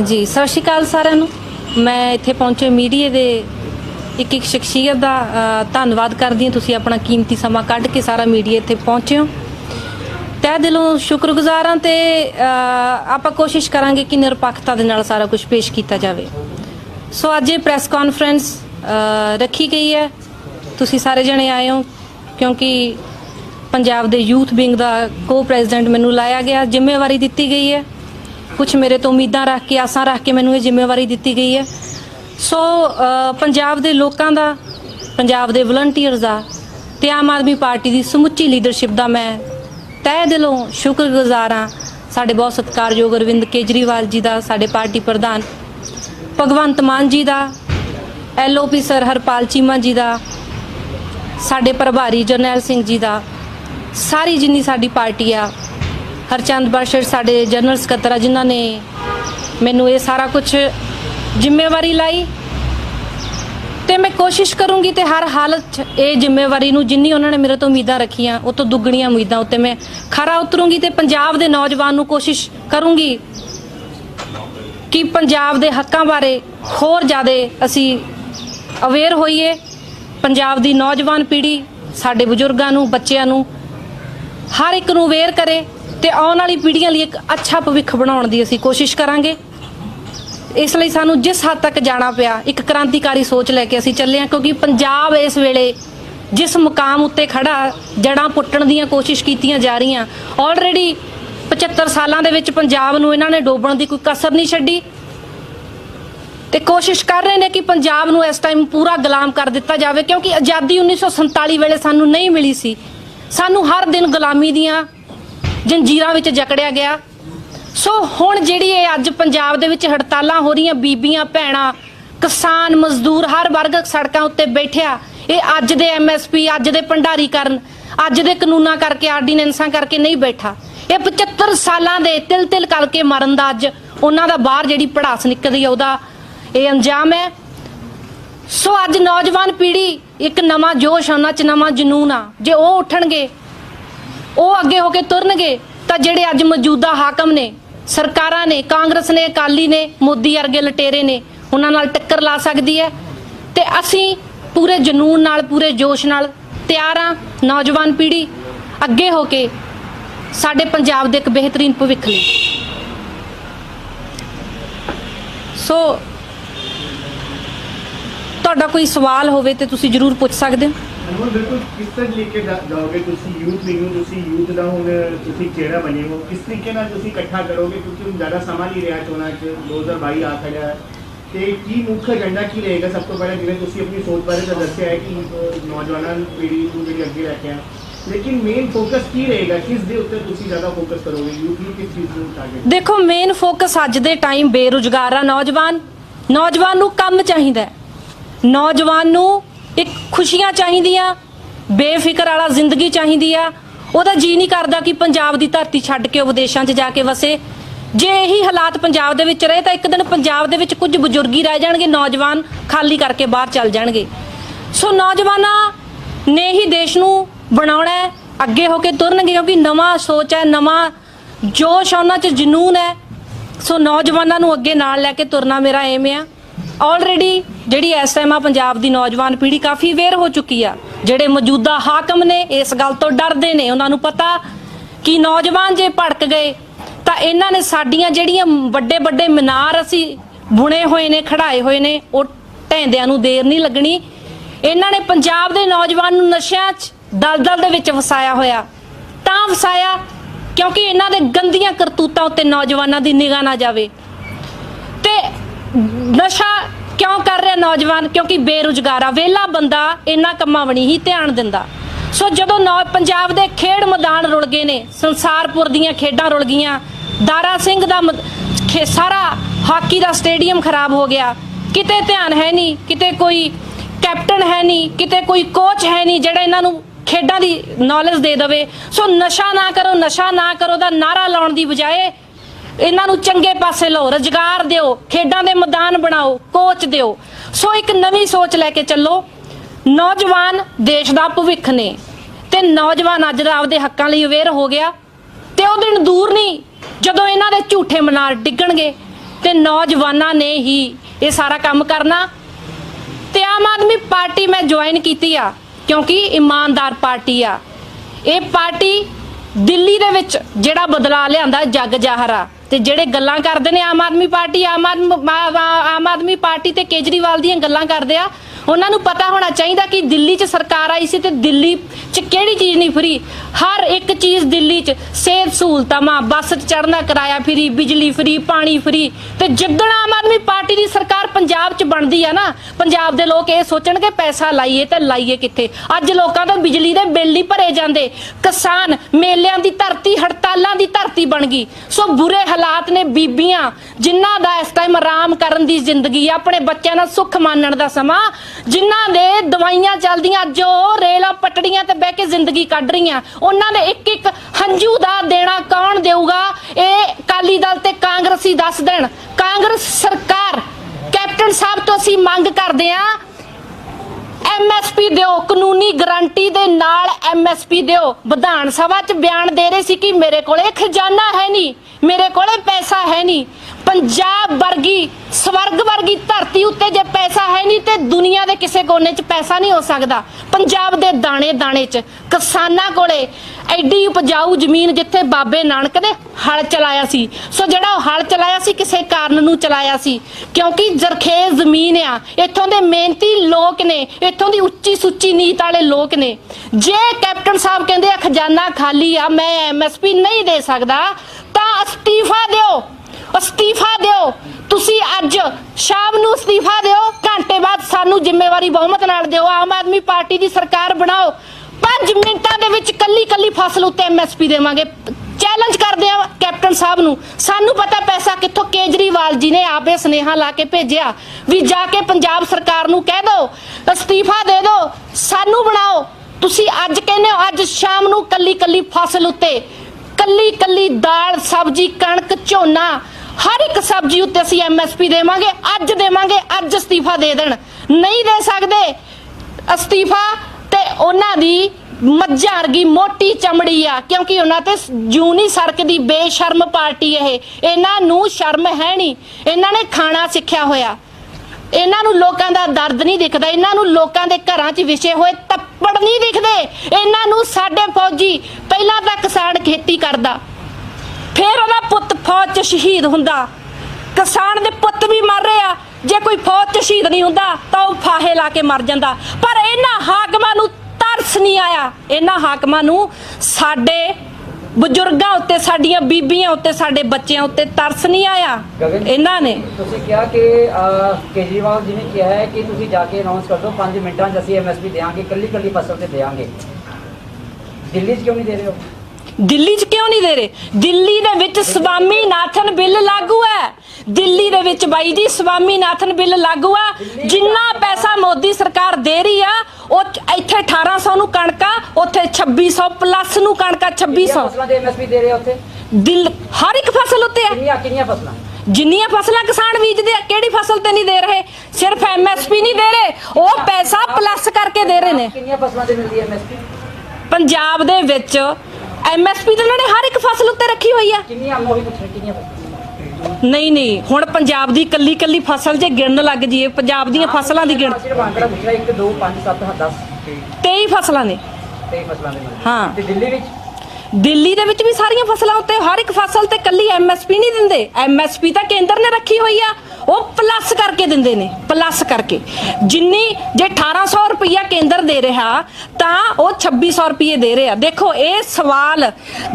ਜੀ, ਸਤਿ ਸ਼੍ਰੀ ਅਕਾਲ ਸਾਰਿਆਂ ਨੂੰ। ਮੈਂ ਇੱਥੇ ਪਹੁੰਚੇ ਮੀਡੀਆ ਦੇ ਇੱਕ ਇੱਕ ਸ਼ਖਸੀਅਤ ਦਾ ਧੰਨਵਾਦ ਕਰਦੀ ਹਾਂ। ਤੁਸੀਂ ਆਪਣਾ ਕੀਮਤੀ ਸਮਾਂ ਕੱਢ ਕੇ ਸਾਰਾ ਮੀਡੀਆ ਇੱਥੇ ਪਹੁੰਚੇ ਹੋ। ਤਹਿ ਦਿਲੋਂ ਸ਼ੁਕਰਗੁਜ਼ਾਰ ਹਾਂ ਤੇ ਆਪਾਂ ਕੋਸ਼ਿਸ਼ ਕਰਾਂਗੇ ਕਿ ਨਿਰਪੱਖਤਾ ਦੇ ਨਾਲ ਸਾਰਾ ਕੁਝ ਪੇਸ਼ ਕੀਤਾ ਜਾਵੇ। ਸੋ ਅੱਜ ਇਹ ਪ੍ਰੈਸ ਕਾਨਫਰੰਸ ਰੱਖੀ ਗਈ ਹੈ। ਤੁਸੀਂ ਸਾਰੇ ਜਣੇ ਆਏ ਹੋ, ਕਿਉਂਕਿ ਪੰਜਾਬ ਦੇ ਯੂਥ ਵਿੰਗ ਦਾ ਕੋ ਪ੍ਰੈਜ਼ੀਡੈਂਟ ਮੈਨੂੰ ਲਾਇਆ ਗਿਆ, ਜ਼ਿੰਮੇਵਾਰੀ ਦਿੱਤੀ ਗਈ ਹੈ। ਕੁਝ ਮੇਰੇ ਤੋਂ ਉਮੀਦਾਂ ਰੱਖ ਕੇ, ਆਸਾਂ ਰੱਖ ਕੇ ਮੈਨੂੰ ਇਹ ਜ਼ਿੰਮੇਵਾਰੀ ਦਿੱਤੀ ਗਈ ਹੈ। ਸੋ ਪੰਜਾਬ ਦੇ ਲੋਕਾਂ ਦਾ, ਪੰਜਾਬ ਦੇ ਵਲੰਟੀਅਰਸ ਦਾ ਤੇ ਆਮ ਆਦਮੀ ਪਾਰਟੀ ਦੀ ਸਮੁੱਚੀ ਲੀਡਰਸ਼ਿਪ ਦਾ ਮੈਂ ਤਹਿ ਦਿਲੋਂ ਸ਼ੁਕਰਗੁਜ਼ਾਰ ਹਾਂ। ਸਾਡੇ ਬਹੁਤ ਸਤਿਕਾਰਯੋਗ ਅਰਵਿੰਦ ਕੇਜਰੀਵਾਲ ਜੀ ਦਾ, ਸਾਡੇ ਪਾਰਟੀ ਪ੍ਰਧਾਨ ਭਗਵੰਤ ਮਾਨ ਜੀ ਦਾ ਐਲਓਪੀ ਸਰ ਹਰਪਾਲ ਚੀਮਾ ਜੀ ਦਾ, ਸਾਡੇ ਪ੍ਰਭਾਰੀ ਜਰਨੈਲ ਸਿੰਘ ਜੀ ਦਾ, ਸਾਰੀ ਜਿੰਨੀ ਸਾਡੀ ਪਾਰਟੀ ਆ ਹਰਚੰਦ ਬਾਸ਼ਰ ਸਾਡੇ ਜਨਰਲ ਸਕੱਤਰ ਆ, ਜਿਨ੍ਹਾਂ ਨੇ ਮੈਨੂੰ ਇਹ ਸਾਰਾ ਕੁਝ ਜ਼ਿੰਮੇਵਾਰੀ ਲਾਈ। ਤੇ ਮੈਂ ਕੋਸ਼ਿਸ਼ ਕਰੂੰਗੀ ਤੇ ਹਰ ਹਾਲਤ 'ਚ ਇਹ ਜ਼ਿੰਮੇਵਾਰੀ ਨੂੰ ਜਿੰਨੀ ਉਹਨਾਂ ਨੇ ਮੇਰੇ ਤੋਂ ਉਮੀਦਾਂ ਰੱਖੀਆਂ, ਉਹ ਤੋਂ ਦੁੱਗਣੀਆਂ ਉਮੀਦਾਂ ਉੱਤੇ ਮੈਂ ਖਰਾ ਉਤਰੂੰਗੀ ਤੇ ਪੰਜਾਬ ਦੇ ਨੌਜਵਾਨ ਨੂੰ ਕੋਸ਼ਿਸ਼ ਕਰੂੰਗੀ ਕਿ ਪੰਜਾਬ ਦੇ ਹੱਕਾਂ ਬਾਰੇ ਹੋਰ ਜ਼ਿਆਦਾ ਅਸੀਂ ਅਵੇਅਰ ਹੋਈਏ। ਪੰਜਾਬ ਦੀ ਨੌਜਵਾਨ ਪੀੜ੍ਹੀ ਸਾਡੇ ਬਜ਼ੁਰਗਾਂ ਨੂੰ, ਬੱਚਿਆਂ ਨੂੰ ਹਰ ਇੱਕ ਨੂੰ ਅਵੇਅਰ ਕਰੇ। ਤੇ ਆਉਣ ਵਾਲੀ ਪੀੜ੍ਹੀਆਂ ਲਈ ਇੱਕ ਅੱਛਾ ਭਵਿੱਖ ਬਣਾਉਣ ਦੀ ਅਸੀਂ ਕੋਸ਼ਿਸ਼ ਕਰਾਂਗੇ। ਇਸ ਲਈ ਸਾਨੂੰ ਜਿਸ ਹੱਦ ਤੱਕ ਜਾਣਾ ਪਿਆ, ਇੱਕ ਕ੍ਰਾਂਤੀਕਾਰੀ ਸੋਚ ਲੈ ਕੇ ਅਸੀਂ ਚੱਲੇ ਹਾਂ, ਕਿਉਂਕਿ ਪੰਜਾਬ ਇਸ ਵੇਲੇ ਜਿਸ ਮੁਕਾਮ ਉੱਤੇ ਖੜਾ, ਜੜਾਂ ਪੁੱਟਣ ਦੀਆਂ ਕੋਸ਼ਿਸ਼ ਕੀਤੀਆਂ ਜਾ ਰਹੀਆਂ। ਆਲਰੇਡੀ 75 ਸਾਲਾਂ ਦੇ ਵਿੱਚ ਪੰਜਾਬ ਨੂੰ ਇਹਨਾਂ ਨੇ ਡੋਬਣ ਦੀ ਕੋਈ ਕਸਰ ਨਹੀਂ ਛੱਡੀ। ਤੇ ਕੋਸ਼ਿਸ਼ ਕਰ ਰਹੇ ਨੇ ਕਿ ਪੰਜਾਬ ਨੂੰ ਇਸ ਟਾਈਮ ਪੂਰਾ ਗੁਲਾਮ ਕਰ ਦਿੱਤਾ ਜਾਵੇ, ਕਿਉਂਕਿ ਆਜ਼ਾਦੀ 1947 ਵੇਲੇ ਸਾਨੂੰ ਨਹੀਂ ਮਿਲੀ ਸੀ। ਸਾਨੂੰ ਹਰ ਦਿਨ ਗੁਲਾਮੀ ਦੀਆਂ ਜੰਜੀਰਾਂ ਵਿੱਚ ਜਕੜਿਆ ਗਿਆ। ਸੋ ਹੁਣ ਜਿਹੜੀ ਇਹ ਅੱਜ ਪੰਜਾਬ ਦੇ ਵਿੱਚ ਹੜਤਾਲਾਂ ਹੋ ਰਹੀਆਂ ਬੀਬੀਆਂ ਭੈਣਾਂ ਕਿਸਾਨ ਮਜ਼ਦੂਰ ਹਰ ਵਰਗ ਸੜਕਾਂ ਉੱਤੇ ਬੈਠਿਆ। ਇਹ ਅੱਜ ਦੇ ਐਮਐਸਪੀ ਅੱਜ ਦੇ ਭੰਡਾਰੀ ਕਰਨ ਅੱਜ ਦੇ ਕਾਨੂੰਨਾਂ ਕਰਕੇ ਆਰਡੀਨੈਂਸਾਂ ਕਰਕੇ ਨਹੀਂ ਬੈਠਾ। ਇਹ 75 ਸਾਲਾਂ ਦੇ ਤਿਲ ਤਿਲ ਕਰਕੇ ਮਰਨ ਦਾ ਅੱਜ ਉਹਨਾਂ ਦਾ ਬਾਹਰ ਜਿਹੜੀ ਪੜਾਸ ਨਿਕਲਦੀ ਆ ਉਹਦਾ ਇਹ ਅੰਜਾਮ ਹੈ। ਸੋ ਅੱਜ ਨੌਜਵਾਨ ਪੀੜ੍ਹੀ ਇੱਕ ਨਵਾਂ ਜੋਸ਼ ਆ, ਉਹਨਾਂ 'ਚ ਨਵਾਂ ਜਨੂਨ ਆ। ਜੇ ਉਹ ਉੱਠਣਗੇ ਉਹ ਅੱਗੇ ਹੋ ਕੇ ਤੁਰਨਗੇ, ਤਾਂ ਜਿਹੜੇ ਅੱਜ ਮੌਜੂਦਾ ਹਾਕਮ ਨੇ, ਸਰਕਾਰਾਂ ਨੇ, ਕਾਂਗਰਸ ਨੇ, ਅਕਾਲੀ ਨੇ, ਮੋਦੀ ਵਰਗੇ ਲਟੇਰੇ ਨੇ, ਉਹਨਾਂ ਨਾਲ ਟੱਕਰ ਲਾ ਸਕਦੀ ਹੈ। ਤੇ ਅਸੀਂ ਪੂਰੇ ਜਨੂਨ ਨਾਲ, ਪੂਰੇ ਜੋਸ਼ ਨਾਲ ਤਿਆਰ ਆ ਨੌਜਵਾਨ ਪੀੜ੍ਹੀ, ਅੱਗੇ ਹੋ ਕੇ ਸਾਡੇ ਪੰਜਾਬ ਦੇ ਇੱਕ ਬਿਹਤਰੀਨ ਭਵਿੱਖ ਲਈ। ਸੋ, ਤੁਹਾਡਾ ਕੋਈ ਸਵਾਲ ਹੋਵੇ ਤੇ ਤੁਸੀਂ ਜਰੂਰ ਪੁੱਛ ਸਕਦੇ ਹੋ। ਹੁਣ ਬਿਲਕੁਲ ਕਿਸ ਤਰ੍ਹਾਂ ਲੈ ਕੇ ਜਾਓਗੇ ਤੁਸੀਂ? ਯੂਥ ਵਿੰਗ ਨੂੰ ਤੁਸੀਂ ਯੂਥ ਦਾ ਹੁਣ ਤੁਸੀਂ ਚਿਹਰਾ ਬਣੇ ਹੋ। ਕਿਸ ਤਰੀਕੇ ਨਾਲ ਤੁਸੀਂ ਇਕੱਠਾ ਕਰੋਗੇ? ਕਿਉਂਕਿ ਹੁਣ ਜ਼ਿਆਦਾ ਸਮਾਂ ਨਹੀਂ ਰਿਹਾ ਚੋਣਾਂ 'ਚ। 2022 ਆ ਖੜਾ ਤੇ ਕੀ ਮੁੱਖ ਏਜੰਡਾ ਕੀ ਰਹੇਗਾ? ਸਭ ਤੋਂ ਪਹਿਲਾਂ ਜਿਵੇਂ ਤੁਸੀਂ ਆਪਣੀ ਸੋਚ ਬਾਰੇ ਤਾਂ ਦੱਸਿਆ ਹੈ ਕਿ ਨੌਜਵਾਨਾਂ ਪੀੜ੍ਹੀ ਨੂੰ ਜਿਹੜੀ ਅੱਗੇ ਰੱਖਿਆ ਲੇਕਿਨ ਮੇਨ ਫੋਕਸ ਕੀ ਰਹੇਗਾ? ਕਿਸ ਦੇ ਉੱਤੇ ਤੁਸੀਂ ਜ਼ਿਆਦਾ ਫੋਕਸ ਕਰੋਗੇ? ਯੂਥ ਨੂੰ ਕਿਸ ਚੀਜ਼ ਨੂੰ ਟਾਰਗੇਟ ਦੇਖੋ ਮੇਨ ਫੋਕਸ ਅੱਜ ਦੇ ਟਾਈਮ ਬੇਰੁਜ਼ਗਾਰ ਆ ਨੌਜਵਾਨ। ਨੌਜਵਾਨ ਨੂੰ ਕੰਮ ਚਾਹੀਦਾ ਹੈ। ਨੌਜਵਾਨ ਨੂੰ ਇੱਕ ਖੁਸ਼ੀਆਂ ਚਾਹੀਦੀਆਂ, ਬੇਫਿਕਰ ਵਾਲਾ ਜ਼ਿੰਦਗੀ ਚਾਹੀਦੀ ਆ। ਉਹਦਾ ਜੀ ਨਹੀਂ ਕਰਦਾ ਕਿ ਪੰਜਾਬ ਦੀ ਧਰਤੀ ਛੱਡ ਕੇ ਉਹ ਵਿਦੇਸ਼ਾਂ 'ਚ ਜਾ ਕੇ ਵਸੇ। ਜੇ ਇਹੀ ਹਾਲਾਤ ਪੰਜਾਬ ਦੇ ਵਿੱਚ ਰਹੇ ਤਾਂ ਇੱਕ ਦਿਨ ਪੰਜਾਬ ਦੇ ਵਿੱਚ ਕੁਝ ਬਜ਼ੁਰਗੀ ਰਹਿ ਜਾਣਗੇ, ਨੌਜਵਾਨ ਖਾਲੀ ਕਰਕੇ ਬਾਹਰ ਚੱਲ ਜਾਣਗੇ। ਸੋ ਨੌਜਵਾਨਾਂ ਨੇ ਹੀ ਦੇਸ਼ ਨੂੰ ਬਣਾਉਣਾ ਹੈ, ਅੱਗੇ ਹੋ ਕੇ ਤੁਰਨਗੇ ਕਿਉਂਕਿ ਨਵਾਂ ਸੋਚ ਹੈ, ਨਵਾਂ ਜੋਸ਼ ਉਹਨਾਂ 'ਚ, ਜਨੂਨ ਹੈ। ਸੋ ਨੌਜਵਾਨਾਂ ਨੂੰ ਅੱਗੇ ਨਾਲ ਲੈ ਕੇ ਤੁਰਨਾ ਮੇਰਾ ਏਮ ਆ। ਆਲਰੇਡੀ ਜਿਹੜੀ ਇਸ ਟਾਈਮ ਆ ਪੰਜਾਬ ਦੀ ਨੌਜਵਾਨ ਪੀੜ੍ਹੀ ਕਾਫੀ ਅਵੇਅਰ ਹੋ ਚੁੱਕੀ ਆ। ਜਿਹੜੇ ਮੌਜੂਦਾ ਹਾਕਮ ਨੇ, ਇਸ ਗੱਲ ਤੋਂ ਡਰਦੇ ਨੇ, ਉਹਨਾਂ ਨੂੰ ਪਤਾ ਕਿ ਨੌਜਵਾਨ ਜੇ ਭੜਕ ਗਏ, ਤਾਂ ਇਹਨਾਂ ਨੇ ਸਾਡੀਆਂ ਜਿਹੜੀਆਂ ਵੱਡੇ ਵੱਡੇ ਮਿਨਾਰ ਅਸੀਂ ਬੁਣੇ ਹੋਏ ਨੇ ਖੜਾਏ ਹੋਏ ਨੇ, ਉਹ ਢਹਿੰਦਿਆਂ ਨੂੰ ਦੇਰ ਨਹੀਂ ਲੱਗਣੀ। ਇਹਨਾਂ ਨੇ ਪੰਜਾਬ ਦੇ ਨੌਜਵਾਨ ਨੂੰ ਨਸ਼ਿਆਂ 'ਚ ਦਲਦਲ ਦੇ ਵਿੱਚ ਵਸਾਇਆ ਹੋਇਆ। ਤਾਂ ਵਸਾਇਆ ਕਿਉਂਕਿ ਇਹਨਾਂ ਦੇ ਗੰਦੀਆਂ ਕਰਤੂਤਾਂ ਉੱਤੇ ਨੌਜਵਾਨਾਂ ਦੀ ਨਿਗਾਹ ਨਾ ਜਾਵੇ। ਨਸ਼ਾ ਕਿਉਂ ਕਰ ਰਿਹਾ ਨੌਜਵਾਨ? ਕਿਉਂਕਿ ਬੇਰੁਜ਼ਗਾਰ ਆ। ਵਿਹਲਾ ਬੰਦਾ ਇਹਨਾਂ ਕੰਮਾਂ ਵਣੀ ਹੀ ਧਿਆਨ ਦਿੰਦਾ। ਸੋ ਜਦੋਂ ਨੌ ਪੰਜਾਬ ਦੇ ਖੇਡ ਮੈਦਾਨ ਰੁਲ ਗਏ ਨੇ, ਸੰਸਾਰਪੁਰ ਦੀਆਂ ਖੇਡਾਂ ਰੁਲ ਗਈਆਂ, ਦਾਰਾ ਸਿੰਘ ਦਾ ਸਾਰਾ ਹਾਕੀ ਦਾ ਸਟੇਡੀਅਮ ਖਰਾਬ ਹੋ ਗਿਆ। ਕਿਤੇ ਧਿਆਨ ਹੈ ਨਹੀਂ, ਕਿਤੇ ਕੋਈ ਕੈਪਟਨ ਹੈ ਨਹੀਂ, ਕਿਤੇ ਕੋਈ ਕੋਚ ਹੈ ਨਹੀਂ ਜਿਹੜਾ ਇਹਨਾਂ ਨੂੰ ਖੇਡਾਂ ਦੀ ਨੌਲੇਜ ਦੇ ਦੇਵੇ। ਸੋ ਨਸ਼ਾ ਨਾ ਕਰੋ, ਨਸ਼ਾ ਨਾ ਕਰੋ ਦਾ ਨਾਰਾ ਲਾਉਣ ਦੀ ਬਜਾਏ ਇਹਨਾਂ ਨੂੰ ਚੰਗੇ ਪਾਸੇ ਲਓ, ਰੁਜ਼ਗਾਰ ਦਿਓ, ਖੇਡਾਂ ਦੇ ਮੈਦਾਨ ਬਣਾਓ ਕੋਚ ਦਿਓ। ਸੋ ਇੱਕ ਨਵੀਂ ਸੋਚ ਲੈ ਕੇ ਚੱਲੋ। ਨੌਜਵਾਨ ਦੇਸ਼ ਦਾ ਭਵਿੱਖ ਨੇ ਤੇ ਨੌਜਵਾਨ ਅੱਜ ਦਾ ਆਪਦੇ ਹੱਕਾਂ ਲਈ ਅਵੇਅਰ ਹੋ ਗਿਆ ਤੇ ਉਹ ਦਿਨ ਦੂਰ ਨਹੀਂ, ਜਦੋਂ ਇਹਨਾਂ ਦੇ ਝੂਠੇ ਮਨਾਰ ਡਿੱਗਣਗੇ ਤੇ ਨੌਜਵਾਨਾਂ ਨੇ ਹੀ ਇਹ ਸਾਰਾ ਕੰਮ ਕਰਨਾ। ਤੇ ਆਮ ਆਦਮੀ ਪਾਰਟੀ ਮੈਂ ਜੁਆਇਨ ਕੀਤੀ ਆ, ਕਿਉਂਕਿ ਇਮਾਨਦਾਰ ਪਾਰਟੀ ਆ। ਇਹ ਪਾਰਟੀ ਦਿੱਲੀ ਦੇ ਵਿੱਚ ਜਿਹੜਾ ਬਦਲਾ ਲਿਆਂਦਾ ਜੱਗ ਜ਼ਾਹਰ। ਆ ਤੇ ਜਿਹੜੇ ਗੱਲਾਂ ਕਰਦੇ ਨੇ ਆਮ ਆਦਮੀ ਪਾਰਟੀ, ਆਮ ਆਦਮੀ ਆਮ ਆਦਮੀ ਪਾਰਟੀ ਤੇ ਕੇਜਰੀਵਾਲ ਦੀਆਂ ਗੱਲਾਂ ਕਰਦੇ ਆ ਉਹਨਾਂ ਨੂੰ ਪਤਾ ਹੋਣਾ ਚਾਹੀਦਾ ਕਿ ਦਿੱਲੀ 'ਚ ਸਰਕਾਰ ਆਈ ਸੀ ਤੇ ਦਿੱਲੀ 'ਚ ਕਿਹੜੀ ਚੀਜ਼ ਨਹੀਂ ਫਰੀ? ਹਰ ਇੱਕ ਚੀਜ਼ ਦਿੱਲੀ 'ਚ, ਸਿਹਤ ਸਹੂਲਤਾਂ, ਮਾ, ਬੱਸ 'ਚ ਚੜਨਾ ਕਿਰਾਇਆ ਫਰੀ, ਬਿਜਲੀ ਫਰੀ, ਪਾਣੀ ਫਰੀ ਤੇ ਜਿੱਦਣ ਆਮ ਆਦਮੀ ਪਾਰਟੀ ਦੀ ਸਰਕਾਰ ਪੰਜਾਬ 'ਚ ਬਣਦੀ ਆ ਨਾ, ਪੰਜਾਬ ਦੇ ਲੋਕ ਇਹ ਸੋਚਣਗੇ ਪੈਸਾ ਲਾਈਏ ਤੇ ਲਾਈਏ ਕਿੱਥੇ? ਅੱਜ ਲੋਕਾਂ ਤੋਂ ਬਿਜਲੀ ਦੇ ਬਿੱਲ ਨਹੀਂ ਭਰੇ ਜਾਂਦੇ। ਕਿਸਾਨ ਮੇਲਿਆਂ ਦੀ ਧਰਤੀ, ਹੜਤਾਲਾਂ ਦੀ ਧਰਤੀ ਬਣ ਗਈ। ਸੋ ਬੁਰੇ ਹਾਲਾਤ ਨੇ ਬੀਬੀਆਂ, ਜਿਨ੍ਹਾਂ ਦਾ ਇਸ ਟਾਈਮ ਆਰਾਮ ਕਰਨ ਦੀ ਜ਼ਿੰਦਗੀ ਆਪਣੇ ਬੱਚਿਆਂ ਨਾਲ ਸੁੱਖ ਮਾਣਨ ਦਾ ਸਮਾਂ ਜਿਨ੍ਹਾਂ ਦੇ ਦਵਾਈਆਂ ਚੱਲਦੀਆਂ, ਜੋ ਰੇਲਾਂ ਪਟੜੀਆਂ ਤੇ ਬਹਿ ਕੇ ਜ਼ਿੰਦਗੀ ਕੱਢ ਰਹੀਆਂ, ਉਹਨਾਂ ਦੇ ਇੱਕ ਇੱਕ ਹੰਝੂ ਦਾ ਦੇਣਾ ਕੌਣ ਦੇਊਗਾ? ਇਹ ਕਾਲੀ ਦਲ ਤੇ ਕਾਂਗਰਸੀ ਦੱਸ ਦੇਣ। ਕਾਂਗਰਸ ਸਰਕਾਰ, ਕੈਪਟਨ ਸਾਹਿਬ ਤੋਂ ਅਸੀਂ ਮੰਗ ਕਰਦੇ ਆਂ ਐਮਐਸਪੀ ਦਿਓ, ਕਾਨੂੰਨੀ ਗਾਰੰਟੀ ਦੇ ਨਾਲ ਐਮਐਸਪੀ ਦਿਓ। ਵਿਧਾਨ ਸਭਾ 'ਚ ਬਿਆਨ ਦੇ ਰਹੇ ਸੀ ਕਿ ਮੇਰੇ ਕੋਲੇ ਖਜ਼ਾਨਾ ਹੈ ਨਹੀਂ। ਮੇਰੇ ਕੋਲੇ ਪੈਸਾ ਹੈ ਨਹੀਂ। ਪੰਜਾਬ ਵਰਗੀ, ਸਵਰਗ ਵਰਗੀ ਧਰਤੀ ਉੱਤੇ ਜੇ ਪੈਸਾ ਹੈ ਨਹੀਂ ਤੇ ਦੁਨੀਆ ਦੇ ਕਿਸੇ ਕੋਨੇ 'ਚ ਪੈਸਾ ਨਹੀਂ ਹੋ ਸਕਦਾ। ਪੰਜਾਬ ਦੇ ਦਾਣੇ ਦਾਣੇ 'ਚ, ਕਿਸਾਨਾਂ ਕੋਲੇ ਐਡੀ ਉਪਜਾਊ ਜ਼ਮੀਨ ਜਿੱਥੇ ਬਾਬੇ ਨਾਨਕ ਨੇ ਹਲ ਚਲਾਇਆ ਸੀ। ਸੋ ਜਿਹੜਾ ਉਹ ਹਲ ਚਲਾਇਆ ਸੀ, ਕਿਸੇ ਕਾਰਨ ਨੂੰ ਚਲਾਇਆ ਸੀ। ਕਿਉਂਕਿ ਜ਼ਰਖੇਜ਼ ਜ਼ਮੀਨ ਆ, ਇੱਥੋਂ ਦੇ ਮਿਹਨਤੀ ਲੋਕ ਨੇ, ਇੱਥੋਂ ਦੀ ਉੱਚੀ ਸੁੱਚੀ ਨੀਤ ਵਾਲੇ ਲੋਕ ਨੇ। ਜੇ ਕੈਪਟਨ ਸਾਹਿਬ ਕਹਿੰਦੇ ਆ, ਖਜ਼ਾਨਾ ਖਾਲੀ ਆ, ਮੈਂ ਐਮਐਸਪੀ ਨਹੀਂ ਦੇ ਸਕਦਾ ਅਸਤੀਫਾ ਦਿਓ ਅਸਤੀਫਾ ਦਿਓ। ਤੁਸੀਂ ਅੱਜ ਸ਼ਾਮ ਨੂੰ ਅਸਤੀਫਾ ਦਿਓ, ਘੰਟੇ ਬਾਅਦ ਸਾਨੂੰ ਜ਼ਿੰਮੇਵਾਰੀ ਬਹੁਮਤ ਨਾਲ ਦਿਓ। ਆਮ ਆਦਮੀ ਪਾਰਟੀ ਦੀ ਸਰਕਾਰ ਬਣਾਓ। 5 ਮਿੰਟਾਂ ਦੇ ਵਿੱਚ ਕੱਲੀ ਕੱਲੀ ਫਸਲ ਉੱਤੇ ਐਮਐਸਪੀ ਦੇਵਾਂਗੇ। ਚੈਲੰਜ ਕਰਦੇ ਆ ਕੈਪਟਨ ਸਾਹਿਬ ਨੂੰ। ਸਾਨੂੰ ਪਤਾ ਪੈਸਾ ਕਿੱਥੋਂ ਕੇਜਰੀਵਾਲ ਜੀ ਨੇ ਆਪੇ ਸੁਨੇਹਾ ਲਾ ਕੇ ਭੇਜਿਆ ਵੀ ਜਾ ਕੇ ਪੰਜਾਬ ਸਰਕਾਰ ਨੂੰ ਕਹਿ ਦਿਓ ਅਸਤੀਫਾ ਦੇ ਦਿਓ ਸਾਨੂੰ ਬਣਾਓ। ਤੁਸੀਂ ਅੱਜ ਕਹਿੰਦੇ ਹੋ, ਅੱਜ ਸ਼ਾਮ ਨੂੰ ਕੱਲੀ ਕੱਲੀ ਫਸਲ ਉੱਤੇ ਕੱਲੀ ਕੱਲੀ ਦਾਲ, ਸਬਜ਼ੀ, ਕਣਕ, ਝੋਨਾ, ਹਰ ਇੱਕ ਸਬਜ਼ੀ ਉੱਤੇ ਅਸੀਂ ਐਮਐਸਪੀ ਦੇਵਾਂਗੇ, ਅੱਜ ਦੇਵਾਂਗੇ, ਅੱਜ ਅਸਤੀਫਾ ਦੇ ਦੇਣ। ਨਹੀਂ ਦੇ ਸਕਦੇ, ਅਸਤੀਫਾ ਤੇ ਉਹਨਾਂ ਦੀ ਮੱਝਾਂ ਵਰਗੀ ਮੋਟੀ ਚਮੜੀ ਆ, ਕਿਉਂਕਿ ਉਹਨਾਂ ਤੇ ਜੂ ਨਹੀਂ ਸਰਕਦੀ, ਬੇਸ਼ਰਮ ਪਾਰਟੀ ਇਹ। ਇਹਨਾਂ ਨੂੰ ਸ਼ਰਮ ਹੈ ਨਹੀਂ। ਇਹਨਾਂ ਨੇ ਖਾਣਾ ਸਿੱਖਿਆ ਹੋਇਆ। ਇਹਨਾਂ ਨੂੰ ਲੋਕਾਂ ਦਾ ਦਰਦ ਨਹੀਂ ਦਿਖਦਾ, ਇਹਨਾਂ ਨੂੰ ਲੋਕਾਂ ਦੇ ਘਰਾਂ 'ਚ ਵਿਛੇ ਹੋਏ ਤੱਪੜ ਨਹੀਂ ਦਿਖਦੇ। ਇਹਨਾਂ ਨੂੰ ਸਾਡੇ ਫੌਜੀ ਪਹਿਲਾਂ ਤਾਂ ਕਿਸਾਨ ਖੇਤੀ ਕਰਦਾ, ਫਿਰ ਉਹਦਾ ਪੁੱਤ ਫੌਜ 'ਚ ਸ਼ਹੀਦ ਹੁੰਦਾ। ਕਿਸਾਨ ਦੇ ਪੁੱਤ ਵੀ ਮਰ ਰਹੇ ਆ, ਜੇ ਕੋਈ ਫੌਜ 'ਚ ਸ਼ਹੀਦ ਨਹੀਂ ਹੁੰਦਾ ਤਾਂ ਉਹ ਫਾਹੇ ਲਾ ਕੇ ਮਰ ਜਾਂਦਾ। ਪਰ ਇਹਨਾਂ ਹਾਕਮਾਂ ਨੂੰ ਤਰਸ ਨਹੀਂ ਆਇਆ। ਇਹਨਾਂ ਹਾਕਮਾਂ ਨੂੰ ਸਾਡੇ ਬਜ਼ੁਰਗਾਂ ਉੱਤੇ ਸਾਡੀਆਂ ਬੀਬੀਆਂ ਉੱਤੇ ਸਾਡੇ ਬੱਚਿਆਂ ਉੱਤੇ ਤਰਸ ਨਹੀਂ ਆਇਆ? ਗਗਨ ਜੀ, ਇਹਨਾਂ ਨੇ। ਤੁਸੀਂ ਕਿਹਾ ਕਿ ਅਹ, ਕੇਜਰੀਵਾਲ ਜੀ ਨੇ ਕਿਹਾ ਹੈ ਕਿ ਤੁਸੀਂ ਜਾ ਕੇ ਅਨਾਉਂਸ ਕਰ ਦਿਓ 5 ਮਿੰਟਾਂ 'ਚ ਅਸੀਂ ਐਮਐਸਪੀ ਦੇਵਾਂਗੇ ਕੱਲੀ ਕੱਲੀ ਫਸਲ ਤੇ ਦੇਵਾਂਗੇ ਦਿੱਲੀ 'ਚ ਕਿਉਂ ਨਹੀਂ ਦੇ ਰਹੇ ਹੋ? ਦਿੱਲੀ 'ਚ ਕਿਉਂ ਨਹੀਂ ਦੇ ਰਹੇ? ਦਿੱਲੀ ਦੇ ਵਿੱਚ ਸਵਾਮੀ ਨਾਥਨ ਬਿੱਲ ਲਾਗੂ ਹੈ। ਦਿੱਲੀ ਦੇ ਵਿੱਚ ਬਾਈ ਜੀ ਸਵਾਮੀ ਨਾਥਨ ਬਿੱਲ ਲਾਗੂ ਆ। ਜਿੰਨਾ ਪੈਸਾ ਮੋਦੀ ਸਰਕਾਰ ਦੇ ਰਹੀ ਆ ਉਹ ਇੱਥੇ 1800 ਨੂੰ ਕਣਕਾ ਉੱਥੇ 2600 ਪਲੱਸ ਨੂੰ ਕਣਕਾ ਕਿੰਨੀਆਂ 2600 ਫਸਲਾਂ ਤੇ ਐਮਐਸਪੀ ਦੇ ਰਹੇ ਹੋ ਉੱਥੇ? ਦਿਲ ਹਰ ਇੱਕ ਫਸਲ ਉੱਤੇ ਆ। ਕਿੰਨੀਆਂ ਕਿੰਨੀਆਂ ਫਸਲਾਂ? ਜਿੰਨੀਆਂ ਫਸਲਾਂ ਕਿਸਾਨ ਬੀਜਦੇ ਆ ਕਿਹੜੀ ਫਸਲ ਤੇ ਨਹੀਂ ਦੇ ਰਹੇ? ਸਿਰਫ ਐਮਐਸਪੀ ਨਹੀਂ ਦੇ ਰਹੇ। ਉਹ ਪੈਸਾ ਪਲੱਸ ਕਰਕੇ ਦੇ ਰਹੇ ਨੇ। ਕਿੰਨੀਆਂ ਫਸਲਾਂ ਤੇ ਮਿਲਦੀ ਐਮਐਸਪੀ ਪੰਜਾਬ ਦੇ ਵਿੱਚ ਐਮਐਸਪੀ ਤਾਂ ਉਹਨਾਂ ਨੇ ਹਰ ਇੱਕ ਫਸਲ ਉੱਤੇ ਰੱਖੀ ਹੋਈ ਆ। ਕਿੰਨੀਆਂ ਮੈਂ ਉਹੀ ਪੁੱਛ ਕਿੰਨੀਆਂ ਨਹੀਂ ਨਹੀਂ ਹੁਣ ਪੰਜਾਬ ਦੀ ਕੱਲੀ ਕੱਲੀ ਫਸਲ ਜੇ ਗਿਣਨ ਲੱਗ ਜੀਏ ਪੰਜਾਬ ਦੀਆਂ ਫਸਲਾਂ ਦੀ ਗਿਣ ਪੁੱਛ ਰਿਹਾ 1 2 5 7 10 23 ਫਸਲਾਂ ਨੇ। 23 ਫਸਲਾਂ ਦੇ ਹਾਂ। ਤੇ ਦਿੱਲੀ ਵਿੱਚ? ਦਿੱਲੀ ਦੇ ਵਿੱਚ ਵੀ ਸਾਰੀਆਂ ਫਸਲਾਂ ਉੱਤੇ ਹਰ ਇੱਕ ਫਸਲ ਤੇ ਕੱਲੀ ਐਮਐਸਪੀ ਨਹੀਂ ਦਿੰਦੇ। ਐਮਐਸਪੀ ਤਾਂ ਕੇਂਦਰ ਨੇ ਰੱਖੀ ਹੋਈ ਆ। ਉਹ ਪਲੱਸ ਕਰਕੇ ਦਿੰਦੇ ਨੇ ਪਲੱਸ ਕਰਕੇ। ਜਿੰਨੀ ਜੇ 1800 ਰੁਪਈਆ ਕੇਂਦਰ ਦੇ ਰਿਹਾ, ਤਾਂ ਉਹ 2600 ਰੁਪਏ ਦੇ ਰਿਹਾ। ਦੇਖੋ, ਇਹ ਸਵਾਲ,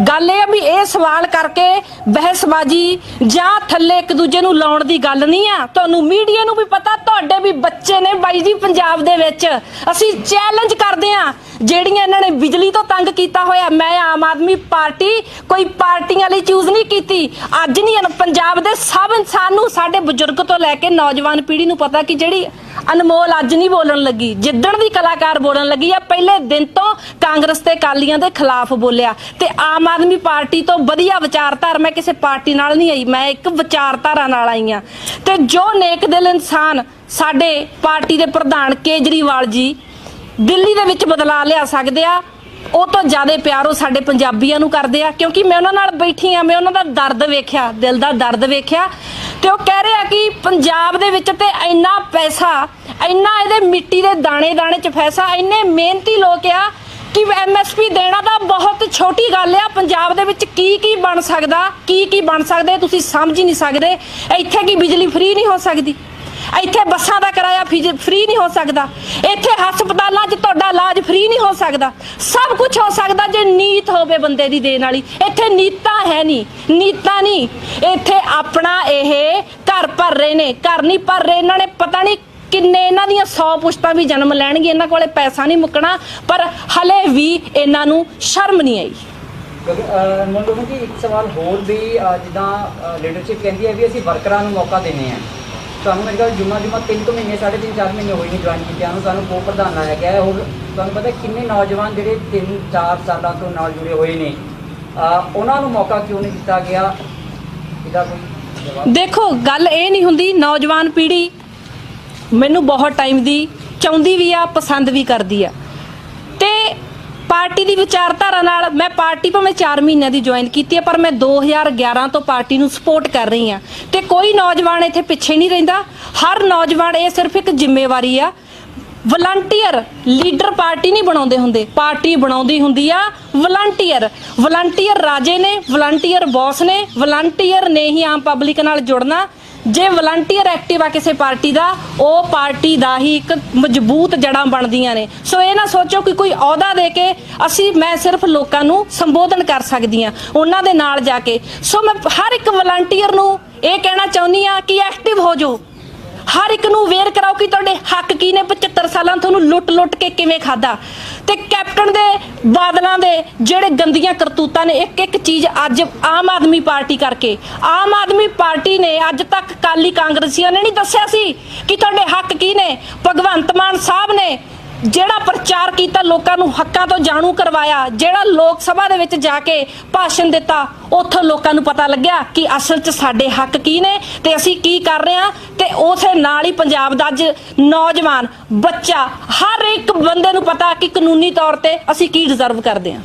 ਗੱਲ ਇਹ ਵੀ ਇਹ ਸਵਾਲ ਕਰਕੇ ਬਹਿਸਬਾਜੀ ਜਾਂ ਥੱਲੇ ਇੱਕ ਦੂਜੇ ਨੂੰ ਲਾਉਣ ਦੀ ਗੱਲ ਨਹੀਂ ਆ। ਤੁਹਾਨੂੰ ਮੀਡੀਆ ਨੂੰ ਵੀ ਪਤਾ, ਤੁਹਾਡੇ ਵੀ ਬੱਚੇ ਨੇ ਬਾਈ ਜੀ ਪੰਜਾਬ ਦੇ ਵਿੱਚ। ਅਸੀਂ ਚੈਲੰਜ ਕਰਦੇ ਆ। ਜਿਹੜੀਆਂ ਇਹਨਾਂ ਨੇ ਬਿਜਲੀ ਤੋਂ ਤੰਗ ਕੀਤਾ ਹੋਇਆ, ਮੈਂ ਆਮ ਆਦਮੀ ਪਾਰਟੀ ਕੋਈ ਪਾਰਟੀਆਂ ਲਈ ਚੂਜ਼ ਨਹੀਂ ਕੀਤੀ। ਅੱਜ ਨਹੀਂ ਪੰਜਾਬ ਦੇ ਸਭ ਇਨਸਾਨ ਨੂੰ ਸਾਡੇ ਬਜ਼ੁਰਗ ਤੋਂ ਲੈ ਕੇ ਨੌਜਵਾਨ ਪੀੜ੍ਹੀ ਨੂੰ ਪਤਾ ਕਿ ਜਿਹੜੀ ਅਨਮੋਲ ਅੱਜ ਨਹੀਂ ਬੋਲਣ ਲੱਗੀ, ਜਿੱਦਣ ਦੀ ਕਲਾਕਾਰ ਬੋਲਣ ਲੱਗੀ ਆ, ਪਹਿਲੇ ਦਿਨ ਤੋਂ ਕਾਂਗਰਸ ਤੇ ਕਾਲੀਆਂ ਦੇ ਖਿਲਾਫ ਬੋਲਿਆ। ਤੇ ਆਮ ਆਦਮੀ ਪਾਰਟੀ ਤੋਂ ਵਧੀਆ ਵਿਚਾਰਧਾਰਾ ਮੈਂ ਕਿਸੇ ਪਾਰਟੀ ਨਾਲ ਨਹੀਂ ਆਈ, ਮੈਂ ਇੱਕ ਵਿਚਾਰਧਾਰਾ ਨਾਲ ਆਈ ਆ। ਤੇ ਜੋ ਨੇਕ ਦਿਲ ਇਨਸਾਨ ਸਾਡੇ ਪਾਰਟੀ ਦੇ ਪ੍ਰਧਾਨ ਕੇਜਰੀਵਾਲ ਜੀ ਦਿੱਲੀ ਦੇ ਵਿੱਚ ਬਦਲਾ ਲਿਆ ਸਕਦੇ ਆ ਉਹ ਤੋਂ ਜ਼ਿਆਦਾ ਪਿਆਰ ਉਹ ਸਾਡੇ ਪੰਜਾਬੀਆਂ ਨੂੰ ਕਰਦੇ ਆ, ਕਿਉਂਕਿ ਮੈਂ ਉਹਨਾਂ ਨਾਲ ਬੈਠੀ ਆ, ਮੈਂ ਉਹਨਾਂ ਦਾ ਦਰਦ ਵੇਖਿਆ, ਦਿਲ ਦਾ ਦਰਦ ਵੇਖਿਆ, ਤੇ ਉਹ ਕਹਿ ਰਿਹਾ ਕਿ ਪੰਜਾਬ ਦੇ ਵਿੱਚ ਤੇ ਇੰਨਾ ਪੈਸਾ, ਇੰਨਾ ਇਹਦੇ ਮਿੱਟੀ ਦੇ ਦਾਣੇ ਦਾਣੇ ਚ ਪੈਸਾ ਇੰਨੇ ਮਿਹਨਤੀ ਲੋਕ ਆ ਕਿ ਐਮਐਸਪੀ ਦੇਣਾ ਤਾਂ ਬਹੁਤ ਛੋਟੀ ਗੱਲ ਆ, ਪੰਜਾਬ ਦੇ ਵਿੱਚ ਕੀ ਕੀ ਬਣ ਸਕਦਾ, ਕੀ ਕੀ ਬਣ ਸਕਦੇ, ਤੁਸੀਂ ਸਮਝ ਹੀ ਨਹੀਂ ਸਕਦੇ, ਇੱਥੇ ਕੀ ਬਿਜਲੀ ਫ੍ਰੀ ਨਹੀਂ ਹੋ ਸਕਦੀ। ਇੱਥੇ ਬੱਸਾਂ ਦਾ ਕਿਰਾਇਆ ਫ੍ਰੀ ਨਹੀਂ ਹੋ ਸਕਦਾ। ਇੱਥੇ ਹਸਪਤਾਲਾਂ 'ਚ ਤੁਹਾਡਾ ਇਲਾਜ ਫ੍ਰੀ ਨਹੀਂ ਹੋ ਸਕਦਾ। ਸਭ ਕੁਝ ਹੋ ਸਕਦਾ ਜੇ ਨੀਤ ਹੋਵੇ ਬੰਦੇ ਦੀ ਦੇਣ ਵਾਲੀ। ਇੱਥੇ ਨੀਤਾਂ ਹੈ ਨਹੀਂ, ਨੀਤਾਂ ਨਹੀਂ। ਇੱਥੇ ਆਪਣਾ ਇਹ ਘਰ ਭਰ ਰਹੇ ਨੇ, ਘਰ ਨਹੀਂ ਭਰ ਰਹੇ। ਇਹਨਾਂ ਨੇ ਪਤਾ ਨਹੀਂ ਕਿੰਨੇ ਇਹਨਾਂ ਦੀਆਂ 100 ਪੁਸ਼ਤਾਂ ਵੀ ਜਨਮ ਲੈਣਗੇ ਇਹਨਾਂ ਕੋਲੇ ਪੈਸਾ ਨਹੀਂ ਮੁੱਕਣਾ, ਪਰ ਹਲੇ ਵੀ ਇਹਨਾਂ ਨੂੰ ਸ਼ਰਮ ਨਹੀਂ ਆਈ। ਕਿਉਂਕਿ ਜੀ ਇੱਕ ਸਵਾਲ ਹੋਰ ਵੀ ਜਿੱਦਾਂ ਲੀਡਰਸ਼ਿਪ ਕਹਿੰਦੀ ਹੈ ਵੀ ਅਸੀਂ ਵਰਕਰਾਂ ਨੂੰ ਮੌਕਾ ਦਿੰਦੇ ਆ ਤੁਹਾਨੂੰ ਮੇਰੇ ਕੋਲ ਜੁਮਾ ਜੁਮਾ ਤਿੰਨ ਕੁ ਮਹੀਨੇ, ਸਾਢੇ ਤਿੰਨ, ਚਾਰ ਮਹੀਨੇ ਹੋਏ ਨੇ ਜੁਆਇਨ ਕੀਤਿਆਂ ਨੂੰ ਸਾਨੂੰ ਕੋ ਪ੍ਰਧਾਨ ਆਇਆ ਗਿਆ ਹੈ। ਹੋਰ ਤੁਹਾਨੂੰ ਪਤਾ ਕਿੰਨੇ ਨੌਜਵਾਨ ਜਿਹੜੇ 3-4 ਸਾਲਾਂ ਤੋਂ ਨਾਲ ਜੁੜੇ ਹੋਏ ਨੇ। ਉਹਨਾਂ ਨੂੰ ਮੌਕਾ ਕਿਉਂ ਨਹੀਂ ਦਿੱਤਾ ਗਿਆ? ਇਹਦਾ ਕੋਈ ਜਵਾਬ? ਦੇਖੋ, ਗੱਲ ਇਹ ਨਹੀਂ ਹੁੰਦੀ, ਨੌਜਵਾਨ ਪੀੜ੍ਹੀ ਮੈਨੂੰ ਬਹੁਤ ਟਾਈਮ ਦੀ, ਚਾਹੁੰਦੀ ਵੀ ਆ, ਪਸੰਦ ਵੀ ਕਰਦੀ ਆ। ਤੇ ਪਾਰਟੀ ਦੀ ਵਿਚਾਰਧਾਰਾ ਨਾਲ ਮੈਂ ਪਾਰਟੀ ਭਾਵੇਂ 4 ਮਹੀਨਿਆਂ ਦੀ ਜੁਆਇਨ ਕੀਤੀ ਹੈ, ਪਰ ਮੈਂ 2011 ਤੋਂ ਪਾਰਟੀ ਨੂੰ ਸਪੋਰਟ ਕਰ ਰਹੀ ਆ ਤੇ ਕੋਈ ਨੌਜਵਾਨ ਇੱਥੇ ਪਿੱਛੇ ਨਹੀਂ ਰਹਿੰਦਾ। ਹਰ ਨੌਜਵਾਨ ਇਹ ਸਿਰਫ ਇੱਕ ਜ਼ਿੰਮੇਵਾਰੀ ਆ। ਵਲੰਟੀਅਰ ਲੀਡਰ ਪਾਰਟੀ ਨਹੀਂ ਬਣਾਉਂਦੇ ਹੁੰਦੇ। ਪਾਰਟੀ ਬਣਾਉਂਦੀ ਹੁੰਦੀ ਆ ਵਲੰਟੀਅਰ ਵਲੰਟੀਅਰ ਰਾਜੇ ਨੇ ਵਲੰਟੀਅਰ ਬੌਸ ਨੇ ਵਲੰਟੀਅਰ ਨੇ ਹੀ ਆਮ ਪਬਲਿਕ ਨਾਲ ਜੁੜਨਾ। ਜੇ ਵਲੰਟੀਅਰ ਐਕਟਿਵ ਆ ਕਿਸੇ ਪਾਰਟੀ ਦਾ, ਉਹ ਪਾਰਟੀ ਦਾ ਹੀ ਇੱਕ ਮਜ਼ਬੂਤ ਜੜਾਂ ਬਣਦੀਆਂ ਨੇ। ਸੋ ਇਹ ਨਾ ਸੋਚੋ ਕਿ ਕੋਈ ਅਹੁਦਾ ਦੇ ਕੇ ਅਸੀਂ, ਮੈਂ ਸਿਰਫ ਲੋਕਾਂ ਨੂੰ ਸੰਬੋਧਨ ਕਰ ਸਕਦੀ ਆ ਉਹਨਾਂ ਦੇ ਨਾਲ ਜਾ ਕੇ। ਸੋ ਮੈਂ ਹਰ ਇੱਕ ਵਲੰਟੀਅਰ ਨੂੰ ਇਹ ਕਹਿਣਾ ਚਾਹੁੰਦੀ ਆ ਕਿ ਐਕਟਿਵ ਹੋ ਜਾਓ। ਹਰ ਇੱਕ ਨੂੰ ਵੇਅਰ ਕਰਾਓ ਕਿ ਤੁਹਾਡੇ ਹੱਕ ਕੀ ਨੇ। 75 ਸਾਲਾਂ ਤੁਹਾਨੂੰ ਲੁੱਟ-ਲੁੱਟ ਕੇ ਕਿਵੇਂ ਖਾਦਾ ਤੇ ਕੈਪਟਨ ਦੇ ਬਾਦਲਾਂ ਦੇ ਜਿਹੜੇ ਗੰਦੀਆਂ ਕਰਤੂਤਾਂ ਨੇ, ਇੱਕ ਇੱਕ ਚੀਜ਼ ਅੱਜ ਆਮ ਆਦਮੀ ਪਾਰਟੀ ਕਰਕੇ। ਆਮ ਆਦਮੀ ਪਾਰਟੀ ਨੇ ਅੱਜ ਤੱਕ ਕਾਲੀ ਕਾਂਗਰਸੀਆਂ ਨੇ ਨਹੀਂ ਦੱਸਿਆ ਸੀ ਕਿ ਤੁਹਾਡੇ ਹੱਕ ਕੀ ਨੇ। ਭਗਵੰਤ ਮਾਨ ਸਾਹਿਬ ਨੇ ਜਿਹੜਾ ਪ੍ਰਚਾਰ ਕੀਤਾ, ਲੋਕਾਂ ਨੂੰ ਹੱਕਾਂ ਤੋਂ ਜਾਣੂ ਕਰਵਾਇਆ, ਜਿਹੜਾ ਲੋਕ ਸਭਾ ਦੇ ਵਿੱਚ ਜਾ ਕੇ ਭਾਸ਼ਣ ਦਿੱਤਾ, ਉੱਥੋਂ ਲੋਕਾਂ ਨੂੰ ਪਤਾ ਲੱਗਿਆ ਕਿ ਅਸਲ 'ਚ ਸਾਡੇ ਹੱਕ ਕੀ ਨੇ ਤੇ ਅਸੀਂ ਕੀ ਕਰ ਰਹੇ ਹਾਂ ਤੇ ਉਸੇ ਨਾਲ ਹੀ ਪੰਜਾਬ ਦਾ ਅੱਜ ਨੌਜਵਾਨ, ਬੱਚਾ, ਹਰ ਇੱਕ ਬੰਦੇ ਨੂੰ ਪਤਾ ਕਿ ਕਾਨੂੰਨੀ ਤੌਰ ਤੇ ਅਸੀਂ ਕੀ ਡਿਜ਼ਰਵ ਕਰਦੇ ਹਾਂ।